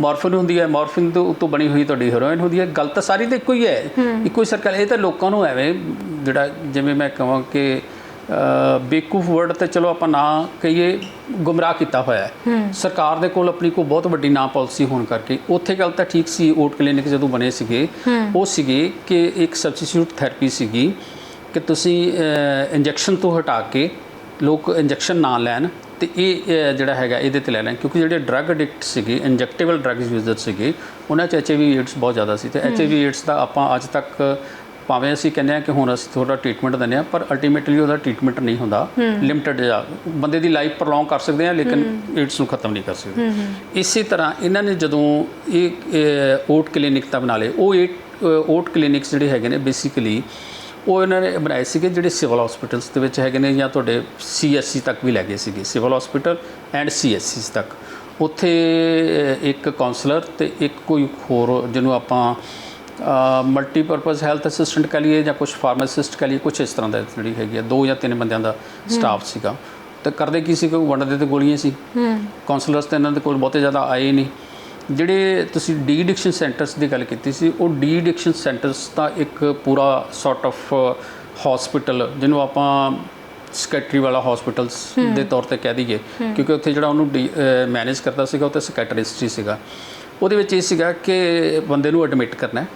ਮਾਰਫਿਨ ਹੁੰਦੀ ਹੈ। ਮਾਰਫਿਨ ਤੋਂ ਤੋਂ ਬਣੀ ਹੋਈ ਤੁਹਾਡੀ ਹੈਰੋਇਨ ਹੁੰਦੀ ਹੈ। ਗੱਲ ਤਾਂ ਸਾਰੀ ਤਾਂ ਇੱਕੋ ਹੀ ਹੈ। ਇੱਕੋ ਹੀ ਸਰਕਲ ਇਹ ਤਾਂ ਲੋਕਾਂ ਨੂੰ ਐਵੇਂ ਜਿਹੜਾ ਜਿਵੇਂ ਮੈਂ ਕਹਾਂ ਕਿ ਬੇਕੂਫ ਵਰਡ ਤੇ ਚਲੋ ਆਪਾਂ ਨਾ ਕਹੀਏ ਗੁੰਮਰਾਹ ਕੀਤਾ ਹੋਇਆ ਹੈ। ਸਰਕਾਰ ਦੇ ਕੋਲ ਆਪਣੀ ਕੋਈ ਬਹੁਤ ਵੱਡੀ ਨਾ ਪਾਲਿਸੀ ਹੋਣ ਕਰਕੇ ਉੱਥੇ ਗੱਲ ਤਾਂ ਠੀਕ ਸੀ ਓਟ ਕਲੀਨਿਕ ਜਦੋਂ ਬਣੇ ਸੀਗੇ ਉਹ ਸੀਗੇ ਕਿ ਇੱਕ ਸਬਸਟੀਟਿਊਟ ਥੈਰੇਪੀ ਸੀਗੀ ਕਿ ਤੁਸੀਂ ਇੰਜੈਕਸ਼ਨ ਤੋਂ ਹਟਾ ਕੇ ਲੋਕ ਇੰਜੈਕਸ਼ਨ ਨਾ ਲੈਣ ਤੇ ਇਹ ਜਿਹੜਾ ਹੈਗਾ ਇਹਦੇ ਤੇ ਲੈ ਲੈਣ ਕਿਉਂਕਿ ਜਿਹੜੇ ਡਰੱਗ ਐਡਿਕਟ ਸੀਗੇ ਇੰਜੈਕਟੇਬਲ ਡਰੱਗਸ ਯੂਜ਼ਰ ਸੀਗੇ ਉਹਨਾਂ 'ਚ ਐਚਆਈਵੀ ਏਡਸ ਬਹੁਤ ਜ਼ਿਆਦਾ ਸੀ ਤੇ ਐਚਆਈਵੀ ਏਡਸ ਦਾ ਆਪਾਂ ਅੱਜ ਤੱਕ ਭਾਵੇਂ ਅਸੀਂ ਕਹਿੰਦੇ ਆ ਕਿ ਹੁਣ ਅਸੀਂ ਥੋੜਾ ਟ੍ਰੀਟਮੈਂਟ ਦਿੰਦੇ ਆ ਪਰ ਅਲਟੀਮੇਟਲੀ ਉਹਦਾ ਟ੍ਰੀਟਮੈਂਟ ਨਹੀਂ ਹੁੰਦਾ। ਲਿਮਟਿਡ ਜਿਹਾ ਬੰਦੇ ਦੀ ਲਾਈਫ ਪ੍ਰੋਲੋਂਗ ਕਰ ਸਕਦੇ ਆ ਲੇਕਿਨ ਏਡਸ ਨੂੰ ਖਤਮ ਨਹੀਂ ਕਰ ਸਕਦੇ। ਇਸੇ ਤਰ੍ਹਾਂ ਇਹਨਾਂ ਨੇ ਜਦੋਂ ਇਹ ਓਟ ਕਲੀਨਿਕ ਤਾਂ ਬਣਾ ਲਏ ਉਹ ਓਟ ਕਲੀਨਿਕਸ ਜਿਹੜੇ ਹੈਗੇ ਨੇ ਬੇਸਿਕਲੀ ਉਹ ਇਹਨਾਂ ਨੇ ਬਣਾਏ ਸੀਗੇ ਜਿਹੜੇ ਸਿਵਲ ਹਸਪੀਟਲਸ ਦੇ ਵਿੱਚ ਹੈਗੇ ਨੇ ਜਾਂ ਤੁਹਾਡੇ ਸੀਐਸਸੀ ਤੱਕ ਵੀ ਲੈ ਗਏ ਸੀਗੇ ਸਿਵਲ ਹਸਪੀਟਲ ਐਂਡ ਸੀਐਸਸੀਸ ਤੱਕ। ਉੱਥੇ ਇੱਕ ਕਾਉਂਸਲਰ ਤੇ ਇੱਕ ਕੋਈ ਹੋਰ ਜਿਹਨੂੰ ਆਪਾਂ ਮਲਟੀਪਰਪਸ ਹੈਲਥ ਅਸਿਸਟੈਂਟ ਕਹ ਲਈਏ ਜਾਂ ਕੁਝ ਫਾਰਮਾਸਿਸਟ ਕਹ ਲਈਏ ਕੁਝ ਇਸ ਤਰ੍ਹਾਂ ਦਾ ਜਿਹੜੀ ਹੈਗੀ ਆ ਦੋ ਜਾਂ ਤਿੰਨ ਬੰਦਿਆਂ ਦਾ ਸਟਾਫ ਸੀਗਾ। ਤੇ ਕਰਦੇ ਕੀ ਸੀ ਕਿ ਉਹ ਵੰਡਦੇ ਤੇ ਗੋਲੀਆਂ ਸੀ। ਹੂੰ। ਕਾਉਂਸਲਰਸ ਤੇ ਇਹਨਾਂ ਦੇ ਕੋਲ ਬਹੁਤੇ ਜ਼ਿਆਦਾ ਆਏ ਨਹੀਂ। ਜਿਹੜੇ ਤੁਸੀਂ ਡੀ ਐਡਿਕਸ਼ਨ ਸੈਂਟਰਸ ਦੀ ਗੱਲ ਕੀਤੀ ਸੀ ਉਹ ਡੀ ਐਡਿਕਸ਼ਨ ਸੈਂਟਰਸ ਦਾ ਇੱਕ ਪੂਰਾ ਸੌਰਟ ਆਫ ਹਸਪੀਟਲ ਜਿਹਨੂੰ ਆਪਾਂ ਸਕੈਟਰੀ ਵਾਲਾ ਹਸਪੀਟਲਸ ਦੇ ਤੌਰ ਤੇ ਕਹਿ ਦਈਏ। ਕਿਉਂਕਿ ਉੱਥੇ ਜਿਹੜਾ ਉਹਨੂੰ ਮੈਨੇਜ ਕਰਦਾ ਸੀਗਾ ਉਹ ਤੇ ਸਕੈਟਰਿਸਟ ਹੀ ਸੀਗਾ। ਉਹਦੇ ਵਿੱਚ ਇਹ ਸੀਗਾ ਕਿ ਬੰਦੇ ਨੂੰ ਐਡਮਿਟ ਕਰਨਾ ਹੈ।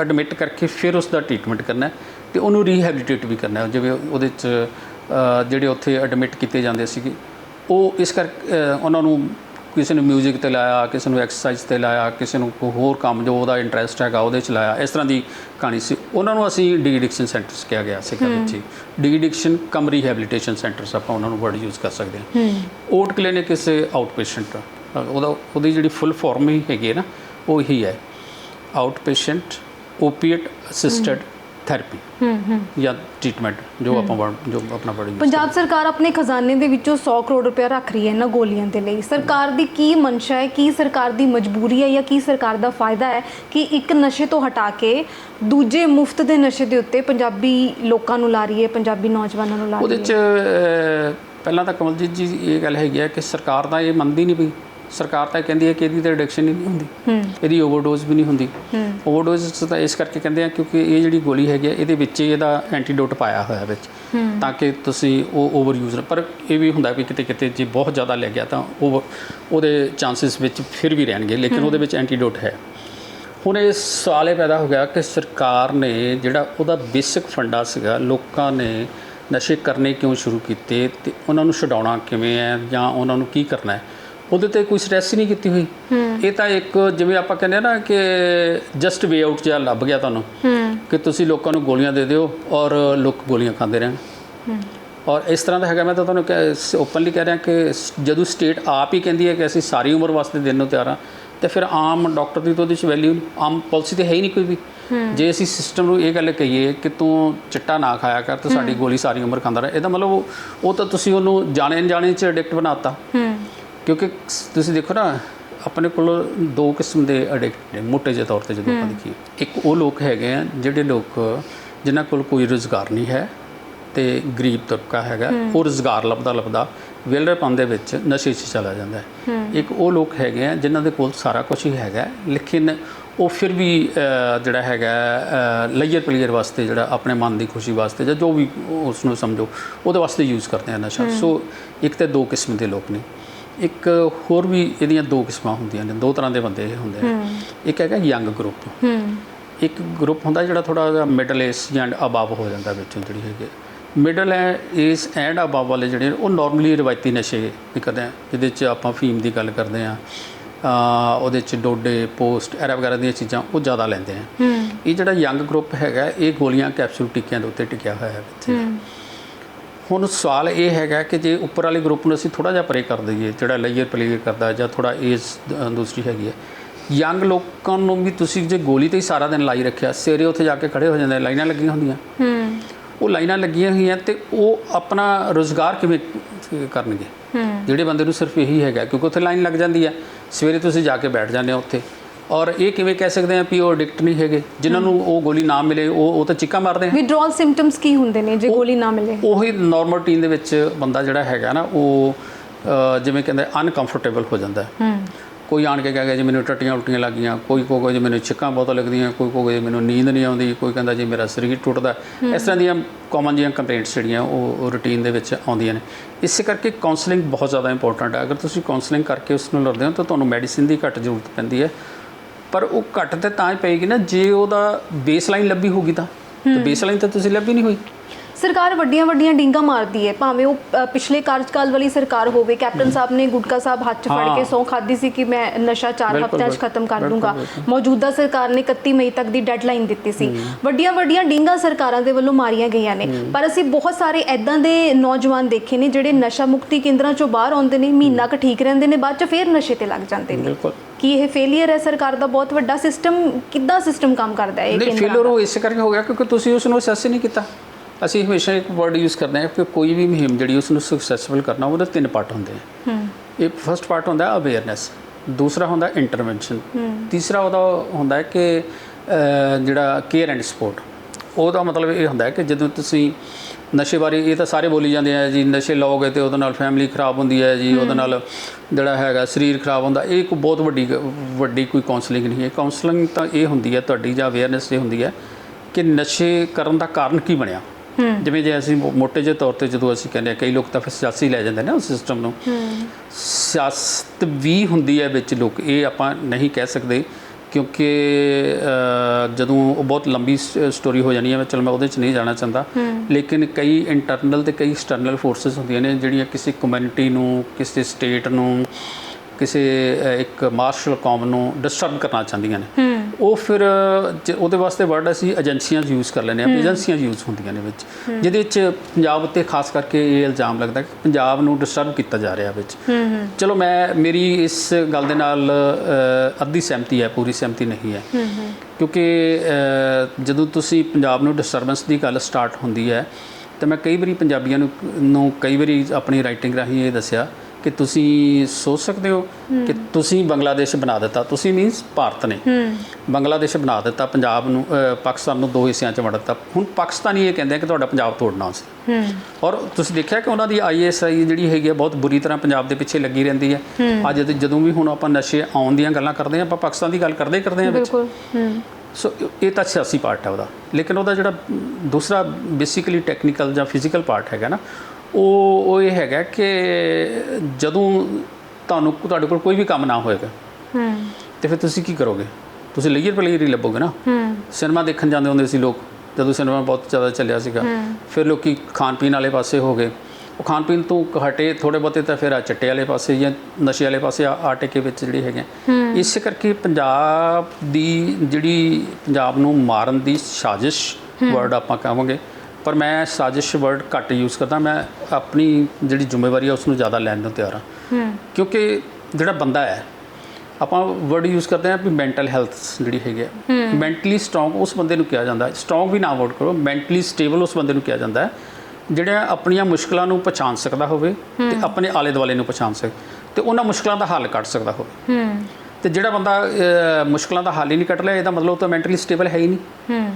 ਐਡਮਿਟ ਕਰਕੇ ਫਿਰ ਉਸ ਦਾ ਟ੍ਰੀਟਮੈਂਟ ਕਰਨਾ ਹੈ ਤੇ ਉਹਨੂੰ ਰੀਹੈਬਿਲਿਟੇਟ ਵੀ ਕਰਨਾ ਹੈ। ਜਿਵੇਂ ਉਹਦੇ ਚ ਜਿਹੜੇ ਉੱਥੇ ਐਡਮਿਟ ਕੀਤੇ ਜਾਂਦੇ ਸੀਗੇ ਉਹ ਇਸ ਕਰ ਉਹਨਾਂ ਨੂੰ ਕਿਸੇ ਨੂੰ 뮤직 ਤੇ ਲਾਇਆ ਕਿਸੇ ਨੂੰ ਐਕਸਰਸਾਈਜ਼ ਤੇ ਲਾਇਆ ਕਿਸੇ ਨੂੰ ਕੋਈ ਹੋਰ ਕੰਮ ਜੋ ਉਹਦਾ ਇੰਟਰਸਟ ਹੈਗਾ ਉਹਦੇ ਚ ਲਾਇਆ ਇਸ ਤਰ੍ਹਾਂ ਦੀ ਕਹਾਣੀ ਸੀ। ਉਹਨਾਂ ਨੂੰ ਅਸੀਂ ਡੀ ਐਡਿਕਸ਼ਨ ਸੈਂਟਰਸ ਕਿਹਾ ਗਿਆ ਸੀਗਾ ਵਿੱਚ ਹੀ। De addiction cum rehabilitation centres ਆਪਾਂ ਉਹਨਾਂ ਨੂੰ ਵਰਡ ਯੂਜ਼ ਕਰ ਸਕਦੇ ਹਾਂ। ਓਟ ਕਲੀਨਿਕ ਇਸ ਆਊਟ ਪੇਸ਼ੈਂਟ ਉਹਦਾ ਉਹਦੀ ਜਿਹੜੀ ਫੁੱਲ ਫਾਰਮ ਹੀ ਹੈਗੀ ਹੈ ਨਾ ਉਹ ਹੀ। ਹੈ outpatient opiate assisted therapy ਹੂੰ ਹੂੰ। ਜਾਂ ਟ੍ਰੀਟਮੈਂਟ ਜੋ ਆਪਾਂ ਜੋ ਆਪਣਾ ਯੂਜ਼ ਪੰਜਾਬ ਸਰਕਾਰ ਆਪਣੇ ਖਜ਼ਾਨੇ ਦੇ ਵਿੱਚੋਂ 100 ਕਰੋੜ ਰੁਪਏ ਰੱਖ ਰਹੀ ਹੈ ਇਹਨਾਂ ਗੋਲੀਆਂ ਦੇ ਲਈ। ਸਰਕਾਰ ਦੀ ਕੀ ਮਨਸ਼ਾ ਹੈ ਕੀ ਸਰਕਾਰ ਦੀ ਮਜਬੂਰੀ ਹੈ ਜਾਂ ਕੀ ਸਰਕਾਰ ਦਾ ਫਾਇਦਾ ਹੈ ਕਿ ਇੱਕ ਨਸ਼ੇ ਤੋਂ ਹਟਾ ਕੇ ਦੂਜੇ ਮੁਫਤ ਦੇ ਨਸ਼ੇ ਦੇ ਉੱਤੇ ਪੰਜਾਬੀ ਲੋਕਾਂ ਨੂੰ ਲਾ ਰਹੀ ਹੈ ਪੰਜਾਬੀ ਨੌਜਵਾਨਾਂ ਨੂੰ ਲਾ ਉਹਦੇ ਰਹੀ ਚ ਹੈ? ਅਹ, ਪਹਿਲਾਂ ਤਾਂ ਕਮਲਜੀਤ ਜੀ ਇਹ ਗੱਲ ਹੈਗੀ ਹੈ ਕਿ ਸਰਕਾਰ ਤਾਂ ਇਹ ਮੰਨਦੀ ਨਹੀਂ ਪਈ। ਸਰਕਾਰ ਤਾਂ ਕਹਿੰਦੀ ਹੈ ਕਿ ਇਹਦੀ ਤਾਂ ਐਡਿਕਸ਼ਨ ਹੀ ਨਹੀਂ ਹੁੰਦੀ। ਇਹਦੀ ਓਵਰਡੋਜ਼ ਵੀ ਨਹੀਂ ਹੁੰਦੀ। ਓਵਰਡੋਜ਼ ਤਾਂ ਇਸ ਕਰਕੇ ਕਹਿੰਦੇ ਆ ਕਿਉਂਕਿ ਇਹ ਜਿਹੜੀ ਗੋਲੀ ਹੈਗੀ ਹੈ ਇਹਦੇ ਵਿੱਚ ਹੀ ਇਹਦਾ ਐਂਟੀਡੋਟ ਪਾਇਆ ਹੋਇਆ ਵਿੱਚ। ਤਾਂ ਕਿ ਤੁਸੀਂ ਉਹ ਓਵਰ ਯੂਜ਼ ਪਰ ਇਹ ਵੀ ਹੁੰਦਾ ਵੀ ਕਿਤੇ ਕਿਤੇ ਜੇ ਬਹੁਤ ਜ਼ਿਆਦਾ ਲੱਗ ਗਿਆ ਤਾਂ ਉਹ ਉਹਦੇ ਚਾਂਸਸ ਵਿੱਚ ਫਿਰ ਵੀ ਰਹਿਣਗੇ ਲੇਕਿਨ ਉਹਦੇ ਵਿੱਚ ਐਂਟੀਡੋਟ ਹੈ। ਹੁਣ ਇਹ ਸਵਾਲ ਇਹ ਪੈਦਾ ਹੋ ਗਿਆ ਕਿ ਸਰਕਾਰ ਨੇ ਜਿਹੜਾ ਉਹਦਾ ਬੇਸਿਕ ਫੰਡਾ ਸੀਗਾ ਲੋਕਾਂ ਨੇ ਨਸ਼ੇ ਕਰਨੇ ਕਿਉਂ ਸ਼ੁਰੂ ਕੀਤੇ ਤੇ ਉਹਨਾਂ ਨੂੰ ਛਡਾਉਣਾ ਕਿਵੇਂ ਹੈ ਜਾਂ ਉਹਨਾਂ ਨੂੰ ਕੀ ਕਰਨਾ ਹੈ? ਉਹਦੇ ਤੇ ਕੋਈ ਸਟ੍ਰੈਸ ਹੀ ਨਹੀਂ ਕੀਤੀ ਹੋਈ। ਇਹ ਤਾਂ ਇੱਕ ਜਿਵੇਂ ਆਪਾਂ ਕਹਿੰਦੇ ਆ ਨਾ ਕਿ ਜਸਟ ਵੇ ਆਊਟ ਜਿਹਾ ਲੱਭ ਗਿਆ ਤੁਹਾਨੂੰ ਕਿ ਤੁਸੀਂ ਲੋਕਾਂ ਨੂੰ ਗੋਲੀਆਂ ਦੇ ਦਿਓ ਔਰ ਲੋਕ ਗੋਲੀਆਂ ਖਾਂਦੇ ਰਹਿਣ। ਔਰ ਇਸ ਤਰ੍ਹਾਂ ਦਾ ਹੈਗਾ ਮੈਂ ਤਾਂ ਤੁਹਾਨੂੰ ਓਪਨਲੀ ਕਹਿ ਰਿਹਾ ਕਿ ਜਦੋਂ ਸਟੇਟ ਆਪ ਹੀ ਕਹਿੰਦੀ ਹੈ ਕਿ ਅਸੀਂ ਸਾਰੀ ਉਮਰ ਵਾਸਤੇ ਦੇਣ ਨੂੰ ਤਿਆਰ ਹਾਂ ਤੇ ਫਿਰ ਆਮ ਡਾਕਟਰ ਦੀ ਤਾਂ ਉਹਦੇ 'ਚ ਵੈਲਿਊ ਆਮ ਪਾਲਿਸੀ ਤੇ ਹੈ ਹੀ ਨਹੀਂ ਕੋਈ ਵੀ। ਜੇ ਅਸੀਂ ਸਿਸਟਮ ਨੂੰ ਇਹ ਗੱਲ ਕਹੀਏ ਕਿ ਤੂੰ ਚਿੱਟਾ ਨਾ ਖਾਇਆ ਕਰ ਤੇ ਸਾਡੀ ਗੋਲੀ ਸਾਰੀ ਉਮਰ ਖਾਂਦਾ ਰਹੇ ਇਹਦਾ ਮਤਲਬ ਉਹ- ਤਾਂ ਤੁਸੀਂ ਉਹਨੂੰ ਜਾਣੇ ਅਣਜਾਣੇ 'ਚ ਐਡਿਕਟ ਬਣਾਤਾ ਹੂੰ। ਕਿਉਂਕਿ ਤੁਸੀਂ ਦੇਖੋ ਨਾ ਆਪਣੇ ਕੋਲ ਦੋ ਕਿਸਮ ਦੇ ਐਡਿਕਟ ਨੇ ਮੋਟੇ ਜਿਹੇ ਤੌਰ ਤੇ ਜਦੋਂ ਆਪਾਂ ਦੇਖੀਏ। ਇੱਕ ਉਹ ਲੋਕ ਹੈਗੇ ਆ ਜਿਹੜੇ ਲੋਕ ਜਿਨ੍ਹਾਂ ਕੋਲ ਕੋਈ ਰੋਜ਼ਗਾਰ ਨਹੀਂ ਹੈ ਤੇ ਗਰੀਬ ਤਬਕਾ ਹੈਗਾ ਉਹ ਰੋਜ਼ਗਾਰ ਲੱਭਦਾ ਲੱਭਦਾ ਵਿਹਲੇਪਨ ਦੇ ਵਿੱਚ ਨਸ਼ੇ 'ਚ ਚਲਾ ਜਾਂਦਾ ਹੈ। ਇੱਕ ਉਹ ਲੋਕ ਹੈਗੇ ਆ ਜਿਨ੍ਹਾਂ ਦੇ ਕੋਲ ਸਾਰਾ ਕੁਝ ਹੀ ਹੈਗਾ ਲੇਕਿਨ ਉਹ ਫਿਰ ਵੀ ਜਿਹੜਾ ਹੈਗਾ ਲਈਅਰ ਪਲੀਅਰ ਵਾਸਤੇ ਜਿਹੜਾ ਆਪਣੇ ਮਨ ਦੀ ਖੁਸ਼ੀ ਵਾਸਤੇ ਜਾਂ ਜੋ ਵੀ ਉਸ ਨੂੰ ਸਮਝੋ ਉਹਦੇ ਵਾਸਤੇ ਯੂਜ਼ ਕਰਦੇ ਆ ਨਸ਼ਾ। ਸੋ ਇੱਕ ਤੇ ਦੋ ਕਿਸਮ ਦੇ ਲੋਕ ਨੇ। ਇੱਕ ਹੋਰ ਵੀ ਇਹਦੀਆਂ ਦੋ ਕਿਸਮਾਂ ਹੁੰਦੀਆਂ ਨੇ ਦੋ ਤਰ੍ਹਾਂ ਦੇ ਬੰਦੇ ਹੁੰਦੇ ਆ। ਇੱਕ ਹੈਗਾ ਯੰਗ ਗਰੁੱਪ। ਹੂੰ। ਇੱਕ ਗਰੁੱਪ ਹੁੰਦਾ ਜਿਹੜਾ ਥੋੜਾ ਜਿਹਾ ਮਿਡਲ ਏਜ ਜਾਂ ਅਬਾਵ ਹੋ ਜਾਂਦਾ ਵਿੱਚੋਂ ਜਿਹੜੀ ਹੈਗੇ ਮਿਡਲ ਹੈ ਇਸ ਐਂਡ ਅਬਾਵ ਵਾਲੇ ਜਿਹੜੇ ਨੇ, ਉਹ ਨਾਰਮਲੀ ਰਵਾਇਤੀ ਨਸ਼ੇ ਵੀ ਕਰਦੇ ਆ ਜਿਹਦੇ ਚ ਆਪਾਂ ਫੀਮ ਦੀ ਗੱਲ ਕਰਦੇ ਆ ਆ ਉਹਦੇ ਚ ਡੋਡੇ ਪੋਸਟ ਐਰਾ ਵਗੈਰਾ ਦੀਆਂ ਚੀਜ਼ਾਂ ਉਹ ਜ਼ਿਆਦਾ ਲੈਂਦੇ ਆ। ਇਹ ਜਿਹੜਾ ਯੰਗ ਗਰੁੱਪ ਹੈਗਾ ਇਹ ਗੋਲੀਆਂ ਕੈਪਸੂਲ ਟਿੱਕਿਆਂ ਦੇ ਉੱਤੇ ਟਿਕਿਆ ਹੋਇਆ ਹੈ ਵਿੱਚ ਹੁਣ ਸਵਾਲ ਇਹ ਹੈਗਾ ਕਿ ਜੇ ਉੱਪਰ ਵਾਲੇ ਗਰੁੱਪ ਨੂੰ ਅਸੀਂ ਥੋੜਾ ਜਿਹਾ ਪਰੇ ਕਰ ਦਈਏ ਜਿਹੜਾ ਲੇਅਰ ਪਲੀਅਰ ਕਰਦਾ ਜਾਂ ਥੋੜਾ ਏਜ ਦੂਸਰੀ ਹੈਗੀ ਹੈ। ਯੰਗ ਲੋਕਾਂ ਨੂੰ ਵੀ ਤੁਸੀਂ ਜੇ ਗੋਲੀ ਤੇ ਹੀ ਸਾਰਾ ਦਿਨ ਲਾਈ ਰੱਖਿਆ ਸਵੇਰੇ ਉੱਥੇ ਜਾ ਕੇ ਖੜੇ ਹੋ ਜਾਂਦੇ ਲਾਈਨਾਂ ਲੱਗੀਆਂ ਹੁੰਦੀਆਂ। ਹੂੰ। ਉਹ ਲਾਈਨਾਂ ਲੱਗੀਆਂ ਹੋਈਆਂ ਤੇ ਉਹ ਆਪਣਾ ਰੋਜ਼ਗਾਰ ਕਿਵੇਂ ਕਰਨਗੇ? ਜਿਹੜੇ ਬੰਦੇ ਨੂੰ ਸਿਰਫ ਇਹੀ ਹੈਗਾ ਕਿਉਂਕਿ ਉੱਥੇ ਲਾਈਨ ਲੱਗ ਜਾਂਦੀ ਹੈ। ਸਵੇਰੇ ਤੁਸੀਂ ਜਾ ਕੇ ਬੈਠ ਜਾਂਦੇ ਹੋ ਉੱਥੇ। ਔਰ ਇਹ ਕਿਵੇਂ ਕਹਿ ਸਕਦੇ ਆ ਵੀ ਉਹ ਐਡਿਕਟ ਨਹੀਂ ਹੈਗੇ? ਜਿਨ੍ਹਾਂ ਨੂੰ ਉਹ ਗੋਲੀ ਨਾ ਮਿਲੇ ਉਹ ਉਹ ਤਾਂ ਚੀਕਾਂ ਮਾਰਦੇ ਆ। ਵਿਡਰਾਲ ਸਿੰਪਟਮਸ ਕੀ ਹੁੰਦੇ ਨੇ ਜੇ ਗੋਲੀ ਨਾ ਮਿਲੇ? ਉਹੀ ਨਾਰਮਲ ਰੂਟੀਨ ਦੇ ਵਿੱਚ ਬੰਦਾ ਜਿਹੜਾ ਹੈਗਾ ਨਾ ਉਹ ਜਿਵੇਂ ਕਹਿੰਦੇ ਅਨਕੰਫਰਟੇਬਲ ਹੋ ਜਾਂਦਾ। ਹੈ। ਕੋਈ ਆਣ ਕੇ ਕਹੇਗਾ ਜੀ ਮੈਨੂੰ ਟੱਟੀਆਂ ਉਲਟੀਆਂ ਲੱਗੀਆਂ ਕੋਈ ਕਹੇਗਾ ਜੀ ਮੈਨੂੰ ਛਿੱਕਾਂ ਬਹੁਤ ਲੱਗਦੀਆਂ ਕੋਈ ਕਹੇਗਾ ਜੀ ਮੈਨੂੰ ਨੀਂਦ ਨਹੀਂ ਆਉਂਦੀ ਕੋਈ ਕਹਿੰਦਾ ਜੀ ਮੇਰਾ ਸਰੀਰ ਟੁੱਟਦਾ। ਇਸ ਤਰ੍ਹਾਂ ਦੀਆਂ ਕਾਮਨ ਜੀਆਂ ਕੰਪਲੇਂਟਸ ਜਿਹੜੀਆਂ ਉਹ ਰੂਟੀਨ ਦੇ ਵਿੱਚ ਆਉਂਦੀਆਂ ਨੇ। ਇਸੇ ਕਰਕੇ ਕਾਉਂਸਲਿੰਗ ਬਹੁਤ ਜ਼ਿਆਦਾ ਇੰਪੋਰਟੈਂਟ ਹੈ ਅਗਰ ਤੁਸੀਂ ਕਾਉਂਸਲਿੰਗ ਕਰਕੇ ਉਸ ਨੂੰ ਲੜਦੇ ਹੋ ਤਾਂ ਤੁਹਾਨੂੰ ਮੈਡੀਸਿਨ ਦੀ ਘੱਟ ਜ਼ਰੂਰਤ ਪੈਂਦੀ ਹੈ। ਪਰ ਉਹ ਘੱਟ ਤੇ ਤਾਂ ਹੀ ਪਏਗੀ ਨਾ ਜੇ ਉਹਦਾ ਬੇਸਲਾਈਨ ਲੱਭੀ ਹੋਗੀ ਤਾਂ। ਤੇ ਬੇਸਲਾਈਨ ਤਾਂ ਤੁਸੀਂ ਲੱਭੀ ਨਹੀਂ ਹੋਈ। ਸਰਕਾਰ ਵੱਡੀਆਂ ਵੱਡੀਆਂ ਡਿੰਗਾ ਮਾਰਦੀ ਹੈ ਭਾਵੇਂ ਉਹ ਪਿਛਲੇ ਕਾਰਜਕਾਲ ਵਾਲੀ ਸਰਕਾਰ ਹੋਵੇ ਕੈਪਟਨ ਸਾਹਿਬ ਨੇ ਗੁਟਕਾ ਸਾਹਿਬ ਹੱਥ 'ਚ ਫੜ। ਕੇ ਸੌ ਖਾਦੀ ਸੀ ਕਿ ਮੈਂ ਨਸ਼ਾ 4 ਬਿਲਕੁਲ, ਹਫ਼ਤਿਆਂ 'ਚ ਖਤਮ ਕਰ ਦੂੰਗਾ। ਮੌਜੂਦਾ ਸਰਕਾਰ ਨੇ 31 ਮਈ ਤੱਕ ਦੀ ਡੈਡਲਾਈਨ ਦਿੱਤੀ ਸੀ। ਵੱਡੀਆਂ ਵੱਡੀਆਂ ਡਿੰਗਾ ਸਰਕਾਰਾਂ ਦੇ ਵੱਲੋਂ ਮਾਰੀਆਂ ਗਈਆਂ ਨੇ। ਪਰ ਅਸੀਂ ਬਹੁਤ ਸਾਰੇ ਐਦਾਂ ਦੇ ਨੌਜਵਾਨ ਦੇਖੇ ਨੇ ਜਿਹੜੇ ਨਸ਼ਾ ਮੁਕਤੀ ਕੇਂਦਰਾਂ 'ਚੋਂ ਬਾਹਰ ਆਉਂਦੇ ਨੇ ਮਹੀਨਾ ਕੁ ਠੀਕ ਰਹਿੰਦੇ ਨੇ ਬਾਅਦ 'ਚ ਫੇਰ ਨਸ਼ੇ ਤੇ ਲੱਗ ਜਾਂਦੇ ਨੇ। ਬਿਲਕੁਲ। ਕੀ ਇਹ ਫੇਲਿਅਰ ਹੈ ਸਰਕਾਰ ਦਾ ਬਹੁਤ ਵੱਡਾ ਸਿਸਟਮ ਕਿੱਦਾਂ ਸਿਸਟਮ ਕੰਮ ਕਰਦਾ ਹੈ ਇਹ ਨਹੀਂ ਦਾ? ਉਹ ਇਸੇ ਕਰਕੇ ਹੋ ਗਿਆ ਕਿਉਂਕਿ ਤੁਸੀਂ ਉਸ ਨੂੰ ਅਸੈਸ ਨਹੀਂ ਕੀਤਾ। ਅਸੀਂ ਹਮੇਸ਼ਾ ਇੱਕ ਵਰਡ ਯੂਜ਼ ਕਰਦੇ ਹਾਂ ਕਿ ਕੋਈ ਵੀ ਮੁਹਿੰਮ ਜਿਹੜੀ ਉਸ ਨੂੰ ਸਕਸੈਸਫੁਲ ਕਰਨਾ ਉਹਦੇ ਤਿੰਨ ਪਾਰਟ ਹੁੰਦੇ ਆ। ਹੂੰ। ਇਹ ਫਰਸਟ ਪਾਰਟ ਹੁੰਦਾ ਹੈ ਅਵੇਅਰਨੈਸ ਦੂਸਰਾ ਹੁੰਦਾ ਇੰਟਰਵੈਂਸ਼ਨ ਤੀਸਰਾ ਉਹਦਾ ਹੁੰਦਾ ਹੈ ਕਿ ਜਿਹੜਾ ਕੇਅਰ ਐਂਡ ਸਪੋਰਟ ਉਹਦਾ ਮਤਲਬ ਇਹ ਹੁੰਦਾ ਹੈ ਕਿ ਜਦੋਂ ਤੁਸੀਂ ਨਸ਼ੇ ਬਾਰੇ ਇਹ ਤਾਂ ਸਾਰੇ ਬੋਲੀ ਜਾਂਦੇ ਆ ਜੀ। ਨਸ਼ੇ ਲਓਗੇ ਤੇ ਉਹਦੇ ਨਾਲ ਫੈਮਿਲੀ ਖਰਾਬ ਹੁੰਦੀ ਹੈ ਜੀ। ਉਹਦੇ ਨਾਲ ਜਿਹੜਾ ਹੈਗਾ ਸਰੀਰ ਖਰਾਬ ਹੁੰਦਾ। ਇਹ ਕੋਈ ਬਹੁਤ ਵੱਡੀ ਵੱਡੀ ਕੋਈ ਕਾਉਂਸਲਿੰਗ ਨਹੀਂ ਹੈ। ਕਾਉਂਸਲਿੰਗ ਤਾਂ ਇਹ ਹੁੰਦੀ ਹੈ ਤੁਹਾਡੀ ਜਾਂ ਅਵੇਅਰਨੈਸ ਇਹ ਹੁੰਦੀ ਹੈ ਕਿ ਨਸ਼ੇ ਕਰਨ ਦਾ ਕਾਰਨ ਕੀ ਬਣਿਆ। ਜਿਵੇਂ ਜੇ ਅਸੀਂ ਮੋਟੇ ਜਿਹੇ ਤੌਰ ਤੇ ਜਦੋਂ ਅਸੀਂ ਕਹਿੰਦੇ ਹਾਂ ਕਈ ਲੋਕ ਤਾਂ ਫਿਰ ਸਿਆਸੀ ਲੈ ਜਾਂਦੇ ਨੇ ਉਸ ਸਿਸਟਮ ਨੂੰ। ਸਿਆਸਤ ਵੀ ਹੁੰਦੀ ਹੈ ਵਿੱਚ ਲੋਕ। ਇਹ ਆਪਾਂ ਨਹੀਂ ਕਹਿ ਸਕਦੇ। ਕਿਉਂਕਿ ਜਦੋਂ ਉਹ ਬਹੁਤ ਲੰਬੀ ਸਟੋਰੀ ਹੋ ਜਾਣੀ ਹੈ ਮੈਂ ਚਲ ਮੈਂ ਉਹਦੇ 'ਚ ਨਹੀਂ ਜਾਣਾ ਚਾਹੁੰਦਾ। ਲੇਕਿਨ ਕਈ ਇੰਟਰਨਲ ਤੇ ਕਈ ਐਕਸਟਰਨਲ ਫੋਰਸਸ ਹੁੰਦੀਆਂ ਨੇ ਜਿਹੜੀਆਂ ਕਿਸੇ ਕਮਿਊਨਿਟੀ ਨੂੰ ਕਿਸੇ ਸਟੇਟ ਨੂੰ ਕਿਸੇ ਇੱਕ ਮਾਰਸ਼ਲ ਕੌਮ ਨੂੰ ਡਿਸਟਰਬ ਕਰਨਾ ਚਾਹੁੰਦੀਆਂ ਨੇ। ਉਹ ਫਿਰ ਜ- ਉਹਦੇ ਵਾਸਤੇ ਵਰਡ ਅਸੀਂ ਏਜੰਸੀਆਂ ਯੂਜ਼ ਕਰ ਲੈਂਦੇ ਹਾਂ ਏਜੰਸੀਆਂ ਯੂਜ਼ ਹੁੰਦੀਆਂ ਨੇ ਵਿੱਚ ਜਿਹਦੇ ਵਿੱਚ ਪੰਜਾਬ ਉੱਤੇ ਖਾਸ ਕਰਕੇ ਇਹ ਇਲਜ਼ਾਮ ਲੱਗਦਾ ਕਿ ਪੰਜਾਬ ਨੂੰ ਡਿਸਟਰਬ ਕੀਤਾ ਜਾ ਰਿਹਾ ਵਿੱਚ। ਚਲੋ ਮੈਂ ਮੇਰੀ ਇਸ ਗੱਲ ਦੇ ਨਾਲ ਅ, ਅੱਧੀ ਸਹਿਮਤੀ ਹੈ ਪੂਰੀ ਸਹਿਮਤੀ ਨਹੀਂ ਹੈ। ਕਿਉਂਕਿ ਅ, ਜਦੋਂ ਤੁਸੀਂ ਪੰਜਾਬ ਨੂੰ ਡਿਸਟਰਬੈਂਸ ਦੀ ਗੱਲ ਸਟਾਰਟ ਹੁੰਦੀ ਹੈ ਤਾਂ ਮੈਂ ਕਈ ਵਾਰੀ ਪੰਜਾਬੀਆਂ ਨੂੰ ਨੂੰ ਕਈ ਵਾਰੀ ਆਪਣੀ ਰਾਈਟਿੰਗ ਰਾਹੀਂ ਇਹ ਦੱਸਿਆ ਕਿ ਤੁਸੀਂ ਸੋਚ ਸਕਦੇ ਹੋ ਕਿ ਤੁਸੀਂ ਬੰਗਲਾਦੇਸ਼ ਬਣਾ ਦਿੱਤਾ। ਤੁਸੀਂ ਮੀਨਸ ਭਾਰਤ ਨੇ। ਬੰਗਲਾਦੇਸ਼ ਬਣਾ ਦਿੱਤਾ ਪੰਜਾਬ ਨੂੰ ਪਾਕਿਸਤਾਨ ਨੂੰ ਦੋ ਹਿੱਸਿਆਂ 'ਚ ਵੰਡ ਦਿੱਤਾ। ਹੁਣ ਪਾਕਿਸਤਾਨੀ ਇਹ ਕਹਿੰਦੇ ਆ ਕਿ ਤੁਹਾਡਾ ਪੰਜਾਬ ਤੋੜਨਾ ਸੀ ਹੂੰ। ਔਰ ਤੁਸੀਂ ਦੇਖਿਆ ਕਿ ਉਹਨਾਂ ਦੀ ਆਈਐਸਆਈ ਜਿਹੜੀ ਹੈਗੀ ਆ ਬਹੁਤ ਬੁਰੀ ਤਰ੍ਹਾਂ ਪੰਜਾਬ ਦੇ ਪਿੱਛੇ ਲੱਗੀ ਰਹਿੰਦੀ ਹੈ। ਅੱਜ ਜਦੋਂ- ਜਦੋਂ ਵੀ ਹੁਣ ਆਪਾਂ ਨਸ਼ੇ ਆਉਣ ਦੀਆਂ ਗੱਲਾਂ ਕਰਦੇ ਹਾਂ ਆਪਾਂ ਪਾਕਿਸਤਾਨ ਦੀ ਗੱਲ ਕਰਦੇ ਹੀ ਕਰਦੇ ਹਾਂ ਵਿੱਚ। ਬਿਲਕੁਲ ਹੂੰ। ਸੋ ਇਹ ਤਾਂ ਸਿਆਸੀ ਪਾਰਟ ਹੈ ਉਹਦਾ। ਲੇਕਿਨ ਉਹਦਾ ਜਿਹੜਾ ਦੂਸਰਾ ਬੇਸਿਕਲੀ ਟੈਕਨੀਕਲ ਜਾਂ ਫਿਜ਼ੀਕਲ ਪਾਰਟ ਹੈਗਾ ਨਾ ਉਹ ਉਹ ਇਹ ਹੈਗਾ ਕਿ ਜਦੋਂ ਤੁਹਾਨੂੰ ਤੁਹਾਡੇ ਕੋਲ ਕੋਈ ਵੀ ਕੰਮ ਨਾ ਹੋਏਗਾ ਹੂੰ। ਤੇ ਫਿਰ ਤੁਸੀਂ ਕੀ ਕਰੋਗੇ? ਤੁਸੀਂ ਲੇਅਰ ਪਲੇਅਰ ਹੀ ਲੱਭੋਗੇ ਨਾ? ਹੂੰ। ਸਿਨੇਮਾ ਦੇਖਣ ਜਾਂਦੇ ਹੁੰਦੇ ਸੀ ਲੋਕ ਜਦੋਂ ਸਿਨੇਮਾ ਬਹੁਤ ਜ਼ਿਆਦਾ ਚੱਲਿਆ ਸੀਗਾ। ਫਿਰ ਲੋਕੀ ਖਾਣ ਪੀਣ ਵਾਲੇ ਪਾਸੇ ਹੋ ਗਏ। ਉਹ ਖਾਣ ਪੀਣ ਤੋਂ ਹਟੇ ਥੋੜੇ ਬਹੁਤੇ ਤਾਂ ਫਿਰ ਆ ਚਿੱਟੇ ਵਾਲੇ ਪਾਸੇ ਜਾਂ ਨਸ਼ੇ ਵਾਲੇ ਪਾਸੇ ਆ ਆਟੇ ਕੇ ਵਿੱਚ ਜਿਹੜੇ ਹੈਗੇ। ਇਸ ਕਰਕੇ ਪੰਜਾਬ ਦੀ ਜਿਹੜੀ ਪੰਜਾਬ ਨੂੰ ਮਾਰਨ ਦੀ ਸਾਜ਼ਿਸ਼ ਵਰਡ ਆਪਾਂ ਕਹਾਂਗੇ ਪਰ ਮੈਂ ਸਾਜ਼ਿਸ਼ ਵਰਡ ਘੱਟ ਯੂਜ਼ ਕਰਦਾ ਮੈਂ ਆਪਣੀ ਜਿਹੜੀ ਜ਼ਿੰਮੇਵਾਰੀ ਹੈ ਉਸ ਨੂੰ ਜ਼ਿਆਦਾ ਲੈਣ ਨੂੰ ਤਿਆਰ ਹਾਂ। ਕਿਉਂਕਿ ਜਿਹੜਾ ਬੰਦਾ ਹੈ ਆਪਾਂ ਵਰਡ ਯੂਜ਼ ਕਰਦੇ ਹਾਂ ਵੀ ਮੈਂਟਲ ਹੈਲਥ ਜਿਹੜੀ ਹੈਗੀ ਹੈ। ਮੈਂਟਲੀ ਸਟਰੋਂਗ ਉਸ ਬੰਦੇ ਨੂੰ ਕਿਹਾ ਜਾਂਦਾ ਹੈ। ਸਟਰੋਂਗ ਵੀ ਨਾ ਵਰਡ ਕਰੋ ਮੈਂਟਲੀ ਸਟੇਬਲ ਉਸ ਬੰਦੇ ਨੂੰ ਕਿਹਾ ਜਾਂਦਾ ਹੈ। ਜਿਹੜਾ ਆਪਣੀਆਂ ਮੁਸ਼ਕਲਾਂ ਨੂੰ ਪਛਾਣ ਸਕਦਾ ਹੋਵੇ ਤੇ ਆਪਣੇ ਆਲੇ ਦੁਆਲੇ ਨੂੰ ਪਛਾਣ ਸਕੇ ਤੇ ਉਹਨਾਂ ਮੁਸ਼ਕਲਾਂ ਦਾ ਹੱਲ ਕੱਢ ਸਕਦਾ ਹੋਵੇ। ਹੂੰ। ਤੇ ਜਿਹੜਾ ਬੰਦਾ ਮੁਸ਼ਕਲਾਂ ਦਾ ਹੱਲ ਹੀ ਨਹੀਂ ਕੱਢ ਲਿਆ ਇਹਦਾ ਮਤਲਬ ਉਹ ਤਾਂ ਮੈਂਟਲੀ ਸਟੇਬਲ ਹੈ ਹੀ ਨਹੀਂ। ਹੂੰ।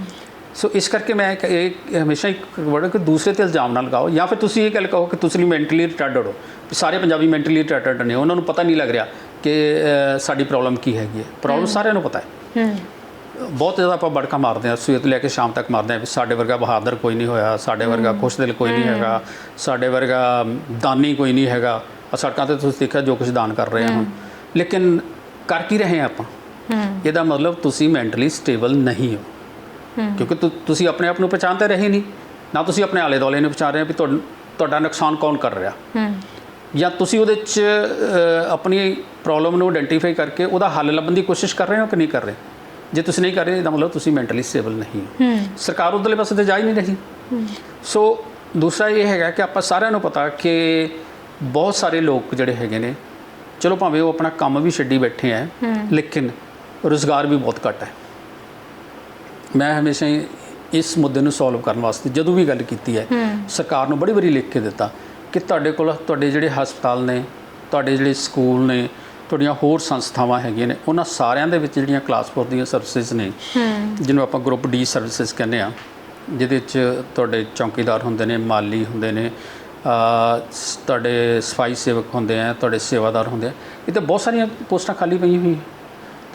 ਸੋ ਇਸ ਕਰਕੇ ਮੈਂ ਇੱਕ ਇਹ ਹਮੇਸ਼ਾ ਇੱਕ ਵਰਡ ਕਿ ਦੂਸਰੇ ਤੇ ਇਲਜ਼ਾਮ ਨਾ ਲਗਾਓ ਜਾਂ ਫਿਰ ਤੁਸੀਂ ਇਹ ਗੱਲ ਕਹੋ ਕਿ ਤੁਸੀਂ ਮੈਂਟਲੀ ਰਿਟਾਰਡਡ ਹੋ। ਸਾਰੇ ਪੰਜਾਬੀ ਮੈਂਟਲੀ ਰਿਟਾਰਡਡ ਨੇ। ਉਹਨਾਂ ਨੂੰ ਪਤਾ ਨਹੀਂ ਲੱਗ ਰਿਹਾ ਕਿ ਸਾਡੀ ਪ੍ਰੋਬਲਮ ਕੀ ਹੈਗੀ ਹੈ। ਪ੍ਰੋਬਲਮ ਸਾਰਿਆਂ ਨੂੰ ਪਤਾ ਹੈ। ਹੂੰ ਬਹੁਤ ਜ਼ਿਆਦਾ ਆਪਾਂ ਬੜਕਾ ਮਾਰਦੇ ਹਾਂ। ਸਵੇਰ ਤੋਂ ਲੈ ਕੇ ਸ਼ਾਮ ਤੱਕ ਮਾਰਦੇ ਹਾਂ। ਵੀ ਸਾਡੇ ਵਰਗਾ ਬਹਾਦਰ ਕੋਈ ਨਹੀਂ ਹੋਇਆ। ਸਾਡੇ ਵਰਗਾ ਖੁਸ਼ਦਿਲ ਕੋਈ ਨਹੀਂ ਹੈਗਾ। ਸਾਡੇ ਵਰਗਾ ਦਾਨੀ ਕੋਈ ਨਹੀਂ ਹੈਗਾ। ਸੜਕਾਂ ਤੇ ਤੁਸੀਂ ਦੇਖਿਆ ਜੋ ਕੁਝ ਦਾਨ ਕਰ ਰਹੇ ਹਾਂ ਲੇਕਿਨ ਕਰ ਕੀ ਰਹੇ ਹਾਂ ਆਪਾਂ? ਹੂੰ ਇਹਦਾ ਮਤਲਬ ਤੁਸੀਂ ਮੈਂਟਲੀ ਸਟੇਬਲ ਨਹੀਂ ਹੋ। ਕਿਉਂਕਿ ਤੁਸੀਂ ਆਪਣੇ ਆਪ ਨੂੰ ਪਛਾਣਦੇ ਰਹੇ ਨਹੀਂ। ਨਾ ਤੁਸੀਂ ਆਪਣੇ ਆਲੇ ਦੁਆਲੇ ਨੂੰ ਪਛਾਣ ਰਹੇ ਵੀ ਤੁਹਾਡਾ ਨੁਕਸਾਨ ਕੌਣ ਕਰ ਰਿਹਾ। ਹੂੰ। ਜਾਂ ਤੁਸੀਂ ਉਹਦੇ 'ਚ ਆਪਣੀ ਪ੍ਰੋਬਲਮ ਨੂੰ ਆਇਡੈਂਟੀਫਾਈ ਕਰਕੇ ਉਹਦਾ ਹੱਲ ਲੱਭਣ ਦੀ ਕੋਸ਼ਿਸ਼ ਕਰ ਰਹੇ ਹੋ ਕਿ ਨਹੀਂ ਕਰ ਰਹੇ? ਜੇ ਤੁਸੀਂ ਨਹੀਂ ਕਰ ਰਹੇ ਇਹਦਾ ਮਤਲਬ ਤੁਸੀਂ ਮੈਂਟਲੀ ਸਟੇਬਲ ਨਹੀਂ ਹੋ। ਹੂੰ। ਸਰਕਾਰ ਉਧਰਲੇ ਪਾਸੇ ਤੇ ਜਾ ਹੀ ਨਹੀਂ ਰਹੀ। ਸੋ ਦੂਸਰਾ ਇਹ ਹੈਗਾ ਕਿ ਆਪਾਂ ਸਾਰਿਆਂ ਨੂੰ ਪਤਾ ਕਿ ਬਹੁਤ ਸਾਰੇ ਲੋਕ ਜਿਹੜੇ ਹੈਗੇ ਨੇ ਚਲੋ ਭਾਵੇਂ ਉਹ ਆਪਣਾ ਕੰਮ ਵੀ ਛੱਡੀ ਬੈਠੇ ਆ ਲੇਕਿਨ ਰੋਜ਼ਗਾਰ ਵੀ ਬਹੁਤ ਘੱਟ ਹੈ ਮੈਂ ਹਮੇਸ਼ਾ ਹੀ ਇਸ ਮੁੱਦੇ ਨੂੰ ਸੋਲਵ ਕਰਨ ਵਾਸਤੇ ਜਦੋਂ ਵੀ ਗੱਲ ਕੀਤੀ ਹੈ ਸਰਕਾਰ ਨੂੰ ਬੜੀ ਵਾਰੀ ਲਿਖ ਕੇ ਦਿੱਤਾ ਕਿ ਤੁਹਾਡੇ ਕੋਲ ਤੁਹਾਡੇ ਜਿਹੜੇ ਹਸਪਤਾਲ ਨੇ ਤੁਹਾਡੇ ਜਿਹੜੇ ਸਕੂਲ ਨੇ ਤੁਹਾਡੀਆਂ ਹੋਰ ਸੰਸਥਾਵਾਂ ਹੈਗੀਆਂ ਨੇ ਉਹਨਾਂ ਸਾਰਿਆਂ ਦੇ ਵਿੱਚ ਜਿਹੜੀਆਂ ਕਲਾਸ 4 ਦੀਆਂ ਸਰਵਿਸਿਜ਼ ਨੇ ਜਿਹਨੂੰ ਆਪਾਂ ਗਰੁੱਪ ਡੀ ਸਰਵਿਸਿਜ਼ ਕਹਿੰਦੇ ਆ ਜਿਹਦੇ ਵਿੱਚ ਤੁਹਾਡੇ ਚੌਕੀਦਾਰ ਹੁੰਦੇ ਨੇ ਮਾਲੀ ਹੁੰਦੇ ਨੇ ਤੁਹਾਡੇ ਸਫ਼ਾਈ ਸੇਵਕ ਹੁੰਦੇ ਆ ਤੁਹਾਡੇ ਸੇਵਾਦਾਰ ਹੁੰਦੇ ਆ ਇਹ ਤਾਂ ਬਹੁਤ ਸਾਰੀਆਂ ਪੋਸਟਾਂ ਖਾਲੀ ਪਈਆਂ ਹੋਈਆਂ।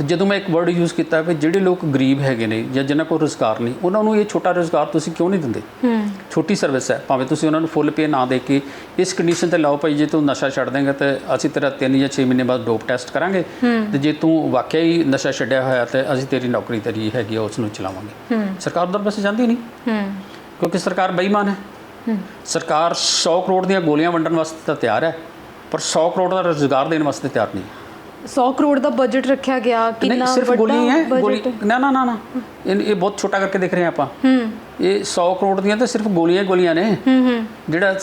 ਤੇ ਜਦੋਂ ਮੈਂ ਇੱਕ ਵਰਡ ਯੂਜ਼ ਕੀਤਾ ਵੀ ਜਿਹੜੇ ਲੋਕ ਗਰੀਬ ਹੈਗੇ ਨੇ ਜਾਂ ਜਿਨ੍ਹਾਂ ਕੋਲ ਰੋਜ਼ਗਾਰ ਨਹੀਂ ਉਹਨਾਂ ਨੂੰ ਇਹ ਛੋਟਾ ਰੋਜ਼ਗਾਰ ਤੁਸੀਂ ਕਿਉਂ ਨਹੀਂ ਦਿੰਦੇ? ਹੂੰ। ਛੋਟੀ ਸਰਵਿਸ ਹੈ ਭਾਵੇਂ ਤੁਸੀਂ ਉਹਨਾਂ ਨੂੰ ਫੁੱਲ ਪੇ ਨਾ ਦੇ ਕੇ ਇਸ ਕੰਡੀਸ਼ਨ ਤੇ ਲਾਓ ਭਾਈ ਜੇ ਤੂੰ ਨਸ਼ਾ ਛੱਡ ਦੇਂਗਾ ਤੇ ਅਸੀਂ ਤੇਰਾ 3 ਜਾਂ 6 ਮਹੀਨੇ ਬਾਅਦ ਡੋਪ ਟੈਸਟ ਕਰਾਂਗੇ ਤੇ ਜੇ ਤੂੰ ਵਾਕਿਆ ਹੀ ਨਸ਼ਾ ਛੱਡਿਆ ਹੋਇਆ ਤੇ ਅਸੀਂ ਤੇਰੀ ਨੌਕਰੀ ਤੇਰੀ ਹੈਗੀ ਉਸ ਨੂੰ ਚਲਾਵਾਂਗੇ। ਹੂੰ। ਸਰਕਾਰ ਉਧਰ ਪਾਸੇ ਜਾਂਦੀ ਨਹੀਂ? ਹੂੰ। ਕਿਉਂਕਿ ਸਰਕਾਰ ਬੇਈਮਾਨ ਹੈ। ਸਰਕਾਰ 100 ਕਰੋੜ ਦੀਆਂ ਗੋਲੀਆਂ ਵੰਡਣ ਵਾਸਤੇ ਤਾਂ ਤਿਆਰ ਹੈ ਪਰ 100 ਕਰੋੜ ਦਾ ਰੋਜ਼ਗਾਰ ਦੇਣ ਵਾਸਤੇ ਤਿਆਰ ਨਹੀਂ। 100 ਕਰੋੜ ਦਾ ਬਜਟ ਰੱਖਿਆ ਗਿਆ ਕਿੰਨਾ ਸਿਰਫ ਗੋਲੀ ਹੈ ਗੋਲੀ ਨਾ ਨਾ ਨਾ ਨਾ। ਇਹ ਬਹੁਤ ਛੋਟਾ ਕਰਕੇ ਦੇਖ ਰਹੇ ਆਪਾਂ। ਹੂੰ। ਇਹ 100 ਕਰੋੜ ਦੀਆਂ ਤਾਂ ਸਿਰਫ ਗੋਲੀਆਂ ਹੀ ਗੋਲੀਆਂ ਨੇ। ਹੂੰ ਹੂੰ। ਜਿਹੜਾ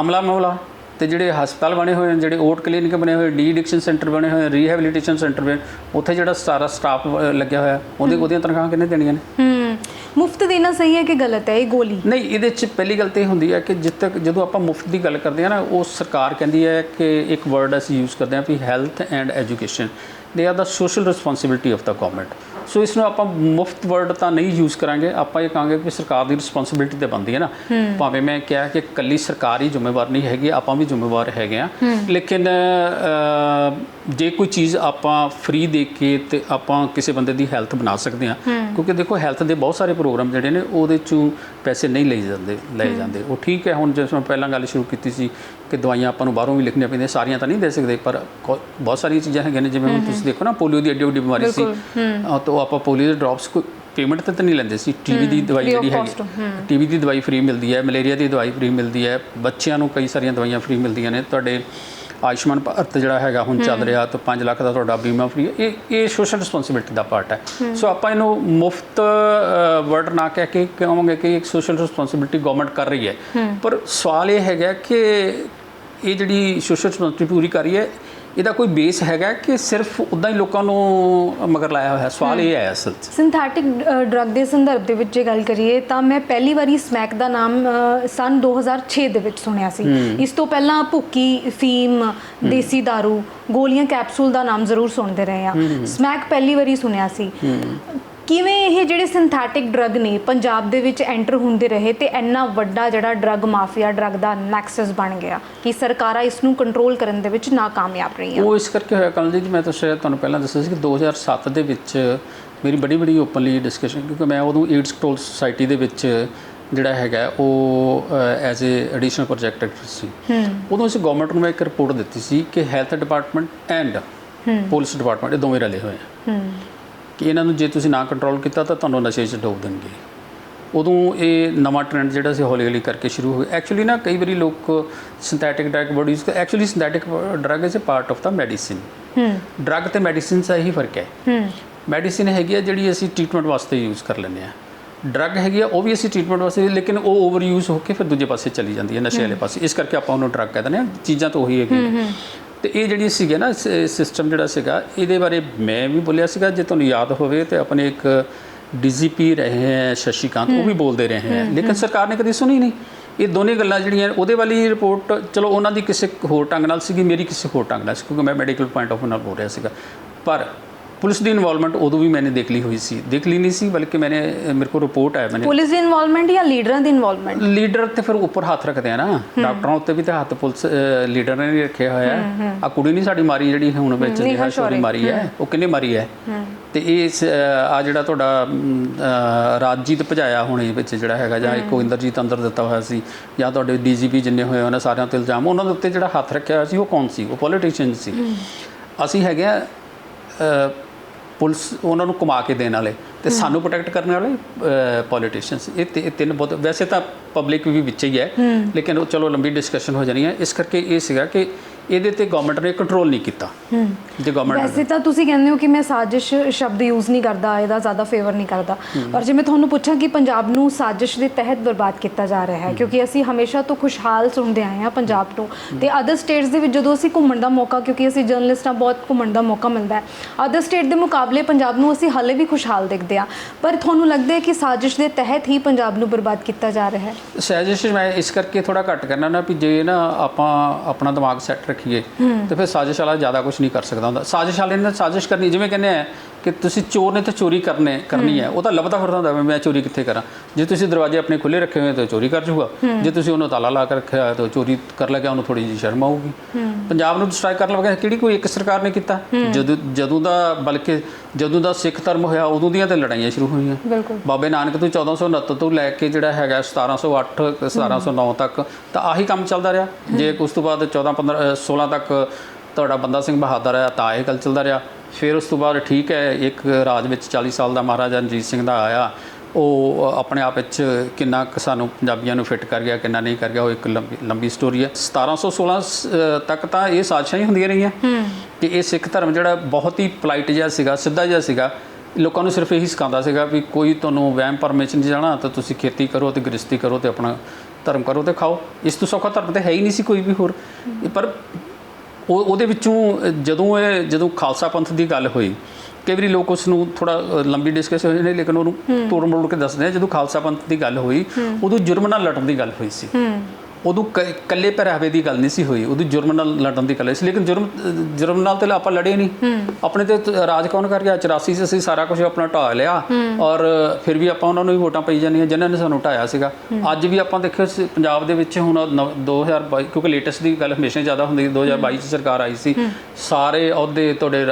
ਅਮਲਾ ਮਮਲਾ ਤੇ ਜਿਹੜੇ ਹਸਪਤਾਲ ਬਣੇ ਹੋਏ ਨੇ ਜਿਹੜੇ ਓਟ ਕਲੀਨਿਕ ਬਣੇ ਹੋਏ ਡੀ ਐਡਿਕਸ਼ਨ ਸੈਂਟਰ ਬਣੇ ਹੋਏ ਰੀਹੈਬਿਲਿਟੇਸ਼ਨ ਸੈਂਟਰ ਬਣੇ ਉੱਥੇ ਜਿਹੜਾ ਸਾਰਾ ਸਟਾਫ ਲੱਗਿਆ ਹੋਇਆ ਉਹਦੇ ਉਹਦੀਆਂ ਤਨਖਾਹਾਂ ਕਿੰਨੇ ਦੇਣੀਆਂ ਨੇ? ਹੂੰ। ਮੁਫਤ ਦੇਣਾ ਸਹੀ ਹੈ ਕਿ ਗਲਤ ਹੈ? ਇਹ ਗੋਲੀ। ਨਹੀਂ, ਇਹਦੇ ਚ ਪਹਿਲੀ ਗੱਲ ਤੇ ਇਹ ਹੁੰਦੀ ਹੈ ਕਿ ਜਿੱਦ ਤੱਕ ਜਦੋਂ ਆਪਾਂ ਮੁਫਤ ਦੀ ਗੱਲ ਕਰਦੇ ਹਾਂ ਨਾ, ਉਹ ਸਰਕਾਰ ਕਹਿੰਦੀ ਹੈ ਕਿ ਇੱਕ ਵਰਡ ਅਸੀਂ ਯੂਜ਼ ਕਰਦੇ ਹਾਂ ਵੀ ਹੈਲਥ ਐਂਡ ਐਜੂਕੇਸ਼ਨ ਦੇ are the social responsibility of the government so ਇਸ ਨੂੰ ਆਪਾਂ ਮੁਫਤ ਵਰਡ ਤਾਂ ਨਹੀਂ ਯੂਜ਼ ਕਰਾਂਗੇ। ਆਪਾਂ ਇਹ ਕਹਾਂਗੇ ਕਿ ਸਰਕਾਰ ਦੀ ਰਿਸਪੌਂਸਿਬਿਲਟੀ ਤੇ ਬਣਦੀ ਹੈ ਨਾ। ਭਾਵੇਂ ਮੈਂ ਕਿਹਾ ਕਿ ਕੱਲੀ ਸਰਕਾਰ ਹੀ ਜ਼ਿੰਮੇਵਾਰ ਨਹੀਂ ਹੈਗੀ ਆਪਾਂ ਵੀ ਜ਼ਿੰਮੇਵਾਰ ਹੈਗੇ ਆ ਲੇਕਿਨ ਜੇ ਕੋਈ ਚੀਜ਼ ਆਪਾਂ ਫ੍ਰੀ ਦੇ ਕੇ ਤੇ ਆਪਾਂ ਕਿਸੇ ਬੰਦੇ ਦੀ ਹੈਲਥ ਬਣਾ ਸਕਦੇ ਆ ਕਿਉਂਕਿ ਦੇਖੋ ਹੈਲਥ ਦੇ ਬਹੁਤ ਸਾਰੇ ਪ੍ਰੋਗਰਾਮ ਜਿਹੜੇ ਨੇ ਉਹਦੇ ਚੋਂ ਪੈਸੇ ਨਹੀਂ ਲਏ ਜਾਂਦੇ ਲਏ ਜਾਂਦੇ। ਉਹ ਠੀਕ ਹੈ ਹੁਣ ਜਿਸ ਮੈਂ ਪਹਿਲਾਂ ਗੱਲ ਸ਼ੁਰੂ ਕੀਤੀ ਸੀ ਕਿ ਦਵਾਈਆਂ ਆਪਾਂ ਨੂੰ ਬਾਹਰੋਂ ਵੀ ਲਿਖਣੀਆਂ ਪੈਂਦੀਆਂ ਸਾਰੀਆਂ ਤਾਂ ਨਹੀਂ ਦੇ ਸਕਦੇ ਪਰ ਬਹੁਤ ਸਾਰੀਆਂ ਚੀਜ਼ਾਂ ਹੈਗੀਆਂ ਨੇ ਜਿਵੇਂ ਹੁਣ ਤੁਸੀਂ ਦੇਖੋ ਨਾ ਪੋਲੀਓ ਦੀ ਐਡੀ ਵੱਡੀ ਬਿਮਾਰੀ ਸੀ। ਅਹ ਤਾਂ ਆਪਾਂ ਪੋਲੀਓ ਦੇ ਡ੍ਰੌਪਸ ਕੋਈ ਪੇਮੈਂਟ ਤੇ ਤਾਂ ਨਹੀਂ ਲੈਂਦੇ ਸੀ। ਟੀਵੀ ਦੀ ਦਵਾਈ ਜਿਹੜੀ ਹੈਗੀ ਟੀਵੀ ਦੀ ਦਵਾਈ ਫ੍ਰੀ ਮਿਲਦੀ ਹੈ ਮਲੇਰੀਆ ਦੀ ਦਵਾਈ ਫ੍ਰੀ ਮਿਲਦੀ ਹੈ ਬੱਚਿਆਂ ਨੂੰ ਕਈ ਸਾਰੀਆਂ ਦਵਾਈਆਂ ਫ੍ਰੀ ਮਿਲਦੀਆਂ ਨੇ। ਤੁਹਾਡੇ ਆਯੁਸ਼ਮਾਨ ਭਾਰਤ ਜਿਹੜਾ ਹੈਗਾ ਹੁਣ ਚੱਲ ਰਿਹਾ ਤਾਂ 5 ਲੱਖ ਦਾ ਤੁਹਾਡਾ ਬੀਮਾ ਫ੍ਰੀ ਹੈ। ਇਹ ਇਹ ਸੋਸ਼ਲ ਰਿਸਪੌਂਸਿਬਿਲਟੀ ਦਾ ਪਾਰਟ ਹੈ। ਸੋ ਆਪਾਂ ਇਹਨੂੰ ਮੁਫਤ ਵਰਡ ਨਾ ਕਹਿ ਕੇ ਕਹਾਂਗੇ ਕਿ ਇੱਕ ਸੋਸ਼ਲ ਰਿਸਪੌਂਸਿਬਿਲਟੀ ਗਵਰਨਮੈਂਟ ਕਰ ਰਹੀ ਹੈ। ਪਰ ਸਵਾਲ ਇਹ ਹੈਗਾ ਕਿ ਇਹ ਜਿਹੜੀ ਸੋਸ਼ਲ ਰਿਸਪੌਂਸਿਬਿਲਟੀ ਪੂਰੀ ਕਰ ਰਹੀ ਹੈ ਇਹਦਾ ਕੋਈ ਬੇਸ ਹੈਗਾ ਕਿ ਸਿਰਫ ਉਦਾਂ ਹੀ ਲੋਕਾਂ ਨੂੰ ਮਗਰ ਲਾਇਆ ਹੋਇਆ? ਹੈ ਸਵਾਲ ਇਹ ਹੈ ਅਸਲ 'ਚ। ਸਿੰਥੈਟਿਕ ਡਰੱਗ ਦੇ ਸੰਦਰਭ ਦੇ ਵਿੱਚ ਜੇ ਗੱਲ ਕਰੀਏ ਤਾਂ ਮੈਂ ਪਹਿਲੀ ਵਾਰੀ ਸਮੈਕ ਦਾ ਨਾਮ ਸਨ 2006 ਦੇ ਵਿੱਚ ਸੁਣਿਆ ਸੀ। ਇਸ ਤੋਂ ਪਹਿਲਾਂ ਭੁੱਕੀ ਫੀਮ ਦੇਸੀ दारू ਗੋਲੀਆਂ ਕੈਪਸੂਲ ਦਾ ਨਾਮ ਜ਼ਰੂਰ ਸੁਣਦੇ ਰਹੇ ਆ ਸਮੈਕ ਪਹਿਲੀ ਵਾਰੀ ਸੁਣਿਆ ਸੀ। ਕਿਵੇਂ ਇਹ ਜਿਹੜੇ ਸਿੰਥੈਟਿਕ ਡਰੱਗ ਨੇ ਪੰਜਾਬ ਦੇ ਵਿੱਚ ਐਂਟਰ ਹੁੰਦੇ ਰਹੇ ਤੇ ਇੰਨਾ ਵੱਡਾ ਜਿਹੜਾ ਡਰੱਗ ਮਾਫੀਆ ਡਰੱਗ ਦਾ ਨੈਕਸਸ ਬਣ ਗਿਆ ਕਿ ਸਰਕਾਰਾਂ ਇਸ ਨੂੰ ਕੰਟਰੋਲ ਕਰਨ ਦੇ ਵਿੱਚ ਨਾਕਾਮਯਾਬ ਰਹੀਆਂ। ਉਹ ਇਸ ਕਰਕੇ ਹੋਇਆ ਕਮਲ ਜੀ ਮੈਂ ਤਾਂ ਸ਼ਾਇਦ ਤੁਹਾਨੂੰ ਪਹਿਲਾਂ ਦੱਸਿਆ ਸੀ ਕਿ 2007 ਦੇ ਵਿੱਚ ਮੇਰੀ ਬੜੀ ਬੜੀ ਓਪਨਲੀ ਡਿਸਕਸ਼ਨ ਕਿਉਂਕਿ ਮੈਂ ਉਦੋਂ ਏਡਸ ਕੰਟਰੋਲ ਸੁਸਾਇਟੀ ਦੇ ਵਿੱਚ ਜਿਹੜਾ ਹੈਗਾ ਉਹ as a additional project director ਸੀ। ਉਦੋਂ ਅਸੀਂ ਗਵਰਨਮੈਂਟ ਨੂੰ ਇੱਕ ਰਿਪੋਰਟ ਦਿੱਤੀ ਸੀ ਕਿ health department and police department ਇਹ ਦੋਵੇਂ ਰਲੇ ਹੋਏ ਆ। ਹੂੰ। ਕਿ ਇਹਨਾਂ ਨੂੰ ਜੇ ਤੁਸੀਂ ਨਾ ਕੰਟਰੋਲ ਕੀਤਾ ਤਾਂ ਤੁਹਾਨੂੰ ਨਸ਼ੇ 'ਚ ਡੋਬ ਦੇਣਗੇ। ਉਦੋਂ ਇਹ ਨਵਾਂ ਟ੍ਰੈਂਡ ਜਿਹੜਾ ਸੀ ਹੌਲੀ ਹੌਲੀ ਕਰਕੇ ਸ਼ੁਰੂ ਹੋ ਗਿਆ। ਐਕਚੁਅਲੀ ਨਾ ਕਈ ਵਾਰੀ ਲੋਕ synthetic drug bodies actually synthetic drug is a part of the medicine ਹੂੰ। ਡਰਗ ਤੇ ਮੈਡੀਸਿਨ ਦਾ ਇਹੀ ਫ਼ਰਕ ਹੈ। ਹੂੰ। ਮੈਡੀਸਿਨ ਹੈਗੀ ਆ ਜਿਹੜੀ ਅਸੀਂ ਟ੍ਰੀਟਮੈਂਟ ਵਾਸਤੇ ਯੂਜ਼ ਕਰ ਲੈਂਦੇ ਆ ਡਰਗ ਹੈਗੀ ਆ ਉਹ ਵੀ ਅਸੀਂ ਟ੍ਰੀਟਮੈਂਟ ਵਾਸਤੇ ਲੇਕਿਨ ਉਹ ਓਵਰ ਯੂਜ਼ ਹੋ ਕੇ ਫਿਰ ਦੂਜੇ ਪਾਸੇ ਚਲੀ ਜਾਂਦੀ ਹੈ ਨਸ਼ੇ ਵਾਲੇ ਪਾਸੇ। ਇਸ ਕਰਕੇ ਆਪਾਂ ਉਹਨੂੰ ਡਰਗ ਕਹਿੰਦੇ ਆ ਚੀਜ਼ਾਂ ਤਾਂ ਉਹੀ ਹੈਗੀਆਂ। ਤੇ ਇਹ ਜਿਹੜੀ ਸੀਗੇ ਨਾ ਸਿਸਟਮ ਜਿਹੜਾ ਸੀਗਾ ਇਹਦੇ ਬਾਰੇ ਮੈਂ ਵੀ ਬੋਲਿਆ ਸੀਗਾ। ਜੇ ਤੁਹਾਨੂੰ ਯਾਦ ਹੋਵੇ ਤੇ ਆਪਣੇ ਇੱਕ ਡੀਜੀਪੀ ਰਹੇ ਹੈ ਸ਼ਸ਼ੀਕਾਂਤ ਉਹ ਵੀ ਬੋਲਦੇ ਰਹੇ ਹੈ। ਲੇਕਿਨ ਸਰਕਾਰ ਨੇ ਕਦੀ ਸੁਣੀ ਨਹੀਂ। ਇਹ ਦੋਨੇ ਗੱਲਾਂ ਜਿਹੜੀਆਂ ਉਹਦੇ ਵਾਲੀ ਰਿਪੋਰਟ ਚਲੋ ਉਹਨਾਂ ਦੀ ਕਿਸੇ ਹੋਰ ਢੰਗ ਨਾਲ ਸੀਗੀ ਮੇਰੀ ਕਿਸੇ ਹੋਰ ਢੰਗ ਨਾਲ ਸੀ ਕਿਉਂਕਿ ਮੈਂ ਮੈਡੀਕਲ ਪੁਆਇੰਟ ਆਫ ਨਾਲ ਬੋਲ ਰਿਹਾ ਸੀਗਾ। ਪਰ ਪੁਲਿਸ ਦੀ ਇਨਵੋਲਵਮੈਂਟ ਉਦੋਂ ਵੀ ਮੈਨੇ ਦੇਖ ਲਈ ਹੋਈ ਸੀ। ਦੇਖ ਲਈ ਨਹੀਂ ਸੀ ਬਲਕਿ ਮੈਨੇ ਮੇਰੇ ਕੋ ਰਿਪੋਰਟ ਆਇਆ ਮੈਨੇ। ਪੁਲਿਸ ਦੀ ਇਨਵੋਲਵਮੈਂਟ ਜਾਂ ਲੀਡਰਾਂ ਦੀ ਇਨਵੋਲਵਮੈਂਟ ਲੀਡਰ ਤੇ ਫਿਰ ਉੱਪਰ ਹੱਥ ਰੱਖਦੇ ਆ ਨਾ। ਡਾਕਟਰਾਂ ਉੱਤੇ ਵੀ ਤੇ ਹੱਥ ਪੁਲਿਸ ਲੀਡਰ ਨੇ ਰੱਖਿਆ ਹੋਇਆ। ਆ ਕੁੜੀ ਨਹੀਂ ਸਾਡੀ ਮਾਰੀ ਜਿਹੜੀ ਹੁਣ ਵਿੱਚ ਜਿਹੜਾ ਸ਼ੋਰੀ ਮਾਰੀ ਹੈ। ਉਹ ਕਿੰਨੇ ਮਾਰੀ ਹੈ? ਤੇ ਇਹ ਆ ਜਿਹੜਾ ਤੁਹਾਡਾ ਰਾਜਜੀਤ ਭਜਾਇਆ ਹੁਣ ਇਹ ਵਿੱਚ ਜਿਹੜਾ ਹੈਗਾ ਜਾਂ ਇੱਕੋ ਇੰਦਰਜੀਤ ਅੰਦਰ ਦਿੱਤਾ ਹੋਇਆ ਸੀ ਜਾਂ ਤੁਹਾਡੇ ਡੀਜੀਪੀ ਜਿੰਨੇ ਹੋਏ ਉਹਨਾਂ ਸਾਰਿਆਂ ਤੇ ਇਲਜ਼ਾਮ ਉਹਨਾਂ ਦੇ ਉੱਤੇ ਜਿਹੜਾ ਹੱਥ ਰੱਖਿਆ ਹੋਇਆ ਸੀ ਉਹ ਕੌਣ ਸੀ? ਉਹ ਪੋਲੀਟੀਸ਼ੀਅਨ ਸੀ। ਅਸੀਂ ਹੈਗੇ ਆ ਪੁਲਿਸ ਉਹਨਾਂ ਨੂੰ ਕਮਾ ਕੇ ਦੇਣ ਵਾਲੇ ਤੇ ਸਾਨੂੰ ਪ੍ਰੋਟੈਕਟ ਕਰਨ ਵਾਲੇ ਪੋਲੀਟੀਸ਼ੀਅਨਸ ਇਹ ਤੇ- ਇਹ ਤਿੰਨ ਬਹੁਤ ਵੈਸੇ ਤਾਂ ਪਬਲਿਕ ਵੀ ਵਿੱਚ ਹੀ ਹੈ ਲੇਕਿਨ ਉਹ ਚਲੋ ਲੰਬੀ ਡਿਸਕਸ਼ਨ ਹੋ ਜਾਣੀ ਹੈ। ਇਸ ਕਰਕੇ ਇਹ ਸੀਗਾ ਕਿ ਇਹਦੇ ਤੇ ਗਵਰਨਮੈਂਟ ਨੇ ਕੰਟਰੋਲ ਨਹੀਂ ਕੀਤਾ। ਜੇ ਗਵਰਨਮੈਂਟ ਵੈਸੇ ਤਾਂ ਤੁਸੀਂ ਕਹਿੰਦੇ ਹੋ ਕਿ ਮੈਂ ਸਾਜ਼ਿਸ਼ ਸ਼ਬਦ ਯੂਜ਼ ਨਹੀਂ ਕਰਦਾ ਇਹਦਾ ਜ਼ਿਆਦਾ ਫੇਵਰ ਨਹੀਂ ਕਰਦਾ। ਪਰ ਜੇ ਮੈਂ ਤੁਹਾਨੂੰ ਪੁੱਛਾਂ ਕਿ ਪੰਜਾਬ ਨੂੰ ਸਾਜ਼ਿਸ਼ ਦੇ ਤਹਿਤ ਬਰਬਾਦ ਕੀਤਾ ਜਾ ਰਿਹਾ ਹੈ ਕਿਉਂਕਿ ਅਸੀਂ ਹਮੇਸ਼ਾ ਤੋਂ ਖੁਸ਼ਹਾਲ ਸੁਣਦੇ ਆਏ ਹਾਂ ਪੰਜਾਬ ਨੂੰ ਤੇ ਅਦਰ ਸਟੇਟਸ ਦੇ ਵਿੱਚ ਜਦੋਂ ਅਸੀਂ ਘੁੰਮਣ ਦਾ ਮੌਕਾ ਕਿਉਂਕਿ ਅਸੀਂ ਜਰਨਲਿਸਟਾਂ ਬਹੁਤ ਘੁੰਮਣ ਦਾ ਮੌਕਾ ਮਿਲਦਾ ਹੈ ਅਦਰ ਸਟੇਟ ਦੇ ਮੁਕਾਬਲੇ ਪੰਜਾਬ ਨੂੰ ਅਸੀਂ ਹਾਲੇ ਵੀ ਖੁਸ਼ਹਾਲ ਦਿਖਦੇ ਹਾਂ। ਪਰ ਤੁਹਾਨੂੰ ਲੱਗਦਾ ਹੈ ਕਿ ਸਾਜ਼ਿਸ਼ ਦੇ ਤਹਿਤ ਹੀ ਪੰਜਾਬ ਨੂੰ ਬਰਬਾਦ ਕੀਤਾ ਜਾ ਰਿਹਾ ਹੈ? ਸਾਜ਼ਿਸ਼ ਮੈਂ ਇਸ ਕਰਕੇ ਥੋੜਾ ਘੱਟ ਕਰਨਾ ਨਾ ਵੀ ਜੇ ਨਾ ਆਪਾਂ ਆਪਣਾ ਦਿਮਾਗ ਸੈੱਟ ਰੱਖੀਏ ਤੇ ਫਿਰ ਸਾਜ਼ਿਸ਼ ਵਾਲਾ ਜ਼ਿਆਦਾ ਕੁਝ ਨਹੀਂ ਕਰ ਸਕਦਾ ਹੁੰਦਾ। ਸਾਜ਼ਿਸ਼ ਵਾਲੇ ਨੇ ਸਾਜ਼ਿਸ਼ ਕਰਨੀ ਜਿਵੇਂ ਕਹਿੰਦੇ ਆ ਕਿ ਤੁਸੀਂ ਚੋਰ ਨੇ ਤਾਂ ਚੋਰੀ ਕਰਨੇ ਕਰਨੀ ਹੈ। ਉਹ ਤਾਂ ਲੱਭਦਾ ਫਿਰਦਾ ਹੁੰਦਾ ਮੈਂ ਚੋਰੀ ਕਿੱਥੇ ਕਰਾਂ? ਜੇ ਤੁਸੀਂ ਦਰਵਾਜ਼ੇ ਆਪਣੇ ਖੁੱਲੇ ਰੱਖੇ ਹੋਏ ਤਾਂ ਚੋਰੀ ਕਰ ਜੂਗਾ ਜੇ ਤੁਸੀਂ ਉਹਨੂੰ ਤਾਲਾ ਲਾ ਕੇ ਰੱਖਿਆ ਤਾਂ ਚੋਰੀ ਕਰ ਲੱਗਿਆ ਉਹਨੂੰ ਥੋੜੀ ਜਿਹੀ ਸ਼ਰਮ ਆਊਗੀ। ਪੰਜਾਬ ਨੂੰ ਡਿਸਟਰਾਈ ਕਰਨ ਲੱਗਾ ਕਿਹੜੀ ਕੋਈ ਇੱਕ ਸਰਕਾਰ ਨੇ ਕੀਤਾ? ਜਦੋਂ ਜਦੋਂ ਦਾ ਬਲਕਿ ਜਦੋਂ ਦਾ ਸਿੱਖ ਧਰਮ ਹੋਇਆ ਉਦੋਂ ਦੀਆਂ ਤੇ ਲੜਾਈਆਂ ਸ਼ੁਰੂ ਹੋਈਆਂ। ਬਿਲਕੁਲ। ਬਾਬੇ ਨਾਨਕ ਤੋਂ 1469 ਤੋਂ ਲੈ ਕੇ ਜਿਹੜਾ ਹੈਗਾ 1708 ਤੇ 1709 ਤੱਕ ਤਾਂ ਆਹੀ ਕੰਮ ਚੱਲਦਾ ਰਿਹਾ। ਜੇ ਉਸ ਤੋਂ ਬਾਅਦ 14 15 ਅ, 16 ਤੱਕ ਤੁਹਾਡਾ ਬੰਦਾ ਸਿੰਘ ਬਹਾਦਰ ਆਇਆ ਤਾਂ ਇਹ ਗੱਲ ਚੱਲਦਾ ਰਿਹਾ। ਫਿਰ ਉਸ ਤੋਂ ਬਾਅਦ ਠੀਕ ਹੈ ਇੱਕ ਰਾਜ ਵਿੱਚ 40 ਸਾਲ ਦਾ ਮਹਾਰਾਜਾ ਰਣਜੀਤ ਸਿੰਘ ਦਾ ਆਇਆ। ਉਹ ਆਪਣੇ ਆਪ ਵਿੱਚ ਕਿੰਨਾ ਕੁ ਸਾਨੂੰ ਪੰਜਾਬੀਆਂ ਨੂੰ ਫਿੱਟ ਕਰ ਗਿਆ ਕਿੰਨਾ ਨਹੀਂ ਕਰ ਗਿਆ ਉਹ ਇੱਕ ਲੰਬੀ ਲੰਬੀ ਸਟੋਰੀ ਹੈ। 1716 ਅ, ਤੱਕ ਤਾਂ ਇਹ ਸਾਜ਼ਿਸ਼ਾਂ ਹੀ ਹੁੰਦੀਆਂ ਰਹੀਆਂ। ਕਿ ਇਹ ਸਿੱਖ ਧਰਮ ਜਿਹੜਾ ਬਹੁਤ ਹੀ ਪੋਲਾਈਟ ਜਿਹਾ ਸੀਗਾ ਸਿੱਧਾ ਜਿਹਾ ਸੀਗਾ। ਲੋਕਾਂ ਨੂੰ ਸਿਰਫ ਇਹੀ ਸਿਖਾਉਂਦਾ ਸੀਗਾ ਵੀ ਕੋਈ ਤੁਹਾਨੂੰ ਵਹਿਮ ਪਰਮੇਸ਼ਨ 'ਚ ਜਾਣਾ ਤਾਂ ਤੁਸੀਂ ਖੇਤੀ ਕਰੋ ਤੇ ਗ੍ਰਸਤੀ ਕਰੋ ਤੇ ਆਪਣਾ ਧਰਮ ਕਰੋ ਤੇ ਖਾਓ। ਇਸ ਤੋਂ ਸੌਖਾ ਧਰਮ ਤੇ ਹੈ ਹੀ ਨਹੀਂ ਸੀ ਕੋਈ ਵੀ ਹੋਰ। ਪਰ ਉਹ ਉਹਦੇ ਵਿੱਚੋਂ ਜਦੋਂ ਇਹ ਜਦੋਂ ਖਾਲਸਾ ਪੰਥ ਦੀ ਗੱਲ ਹੋਈ ਕਈ ਵਾਰੀ ਲੋਕ ਉਸ ਨੂੰ ਥੋੜਾ ਲੰਬੀ ਡਿਸਕਸ਼ਨ ਹੋਈ ਨੇ ਲੇਕਿਨ ਉਹਨੂੰ ਤੋੜ ਮੋੜ ਕੇ ਦੱਸਦੇ ਆ ਜਦੋਂ ਖਾਲਸਾ ਪੰਥ ਦੀ ਗੱਲ ਹੋਈ ਉਦੋਂ ਜੁਰਮ ਨਾਲ ਲੜਨ ਦੀ ਗੱਲ ਹੋਈ ਸੀ। ਉਦੋਂ ਕ- ਇਕੱਲੇ ਪਹਿਰਾਵੇ ਦੀ ਗੱਲ ਨਹੀਂ ਸੀ ਹੋਈ ਉਦੋਂ ਜੁਰਮ ਨਾਲ ਲੜਨ ਦੀ ਗੱਲ ਸੀ ਲੇਕਿਨ ਜੁਰਮ ਜੁਰਮ ਨਾਲ ਤੇ ਆਪਾਂ ਲੜੇ ਨਹੀਂ। ਆਪਣੇ ਤੇ ਰਾਜ ਕੌਣ ਕਰ ਗਿਆ? 84 ਚ ਅਸੀਂ ਸਾਰਾ ਕੁਝ ਆਪਣਾ ਢਾ ਲਿਆ ਔਰ ਫਿਰ ਵੀ ਆਪਾਂ ਉਹਨਾਂ ਨੂੰ ਹੀ ਵੋਟਾਂ ਪਈ ਜਾਂਦੀਆਂ ਜਿਨ੍ਹਾਂ ਨੇ ਸਾਨੂੰ ਢਾਇਆ ਸੀਗਾ। ਅੱਜ ਵੀ ਆਪਾਂ ਦੇਖਿਓ ਪੰਜਾਬ ਦੇ ਵਿੱਚ ਹੁਣ ਨਵ- 2022 ਕਿਉਂਕਿ ਲੇਟੈਸਟ ਦੀ ਗੱਲ ਹਮੇਸ਼ਾ ਜ਼ਿਆਦਾ ਹੁੰਦੀ 2022 ਚ ਸਰਕਾਰ ਆਈ ਸੀ। ਸਾਰੇ ਅਹੁਦੇ ਤੁਹਾਡੇ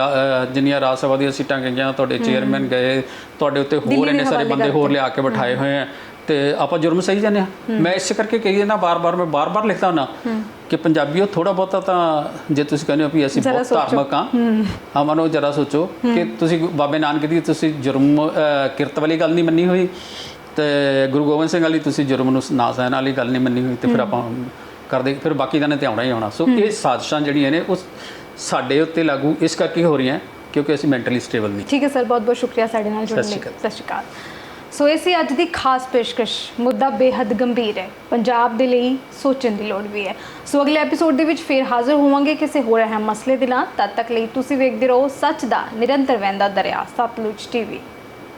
ਜਿੰਨੀਆਂ ਰਾਜ ਸਭਾ ਦੀਆਂ ਸੀਟਾਂ ਗਈਆਂ ਤੁਹਾਡੇ ਚੇਅਰਮੈਨ ਗਏ ਤੁਹਾਡੇ ਉੱਤੇ ਹੋਰ ਇੰਨੇ ਸਾਰੇ ਬੰਦੇ ਹੋਰ ਲਿਆ ਕੇ ਬਿਠਾਏ ਹੋਏ ਆ। ਤੇ ਆਪਾਂ ਜੁਰਮ ਸਹੀ ਜਾਂਦੇ ਆ ਮੈਂ ਇਸੇ ਕਰਕੇ ਕਹੀ ਨਾ ਬਾਰ-ਬਾਰ ਮੈਂ ਬਾਰ-ਬਾਰ ਲਿਖਦਾ ਹੁੰਦਾ ਕਿ ਪੰਜਾਬੀਓ ਥੋੜਾ ਬਹੁਤਾ ਤਾਂ ਜੇ ਤੁਸੀਂ ਕਹਿੰਦੇ ਹੋ ਵੀ ਅਸੀਂ ਬਹੁਤ ਧਾਰਮਿਕ ਆ ਉਹ ਜਰਾ ਸੋਚੋ ਕਿ ਤੁਸੀਂ ਬਾਬੇ ਨਾਨਕ ਦੀ ਤੁਸੀਂ ਜੁਰਮ ਕਿਰਤ ਵਾਲੀ ਗੱਲ ਨਹੀਂ ਮੰਨੀ ਹੋਈ ਤੇ ਗੁਰੂ ਗੋਬਿੰਦ ਸਿੰਘ ਵਾਲੀ ਤੁਸੀਂ ਜੁਰਮ ਨੂੰ ਨਾ ਸਹਿਣ ਵਾਲੀ ਗੱਲ ਨਹੀਂ ਮੰਨੀ ਹੋਈ ਤੇ ਫਿਰ ਆਪਾਂ ਕਰਦੇ ਫਿਰ ਬਾਕੀ ਦਾ ਨੇ ਤੇ ਆਉਣਾ ਹੀ ਆਉਣਾ। ਸੋ ਇਹ ਸਾਜ਼ਿਸ਼ਾਂ ਜਿਹੜੀਆਂ ਨੇ ਉਹ ਸਾਡੇ ਉੱਤੇ ਲਾਗੂ ਇਸ ਕਰਕੇ ਹੋ ਰਹੀਆਂ ਕਿਉਂਕਿ ਅਸੀਂ ਮੈਂਟਲੀ ਸਟੇਬਲ ਨਹੀਂ। ਠੀਕ ਹੈ ਸਰ ਬਹੁਤ ਬਹੁਤ ਸ਼ੁਕਰੀਆ ਸਾਡੇ ਨਾਲ ਜੁੜਨ ਲਈ। ਸਤਿ ਸ਼੍ਰੀ ਅਕਾਲ। ਸੋ ਇਹ ਸੀ ਅੱਜ ਦੀ ਖਾਸ ਪੇਸ਼ਕਸ਼। ਮੁੱਦਾ ਬੇहद ਗੰਭੀਰ ਹੈ। ਪੰਜਾਬ ਦੇ ਲਈ ਸੋਚਣ ਦੀ ਲੋੜ ਵੀ ਹੈ। ਸੋ ਅਗਲੇ ਐਪੀਸੋਡ ਦੇ ਵਿੱਚ ਫੇਰ ਹਾਜ਼ਰ ਹੋਵਾਂਗੇ ਕਿਸੇ ਹੋਰ ਅਹਿਮ ਮਸਲੇ ਦੇ ਨਾਲ। ਤਦ ਤੱਕ ਲਈ ਤੁਸੀਂ ਵੇਖਦੇ ਰਹੋ ਸੱਚ ਦਾ ਨਿਰੰਤਰ ਵਹਿੰਦਾ ਦਰਿਆ, ਸਤਲੁਜ ਟੀਵੀ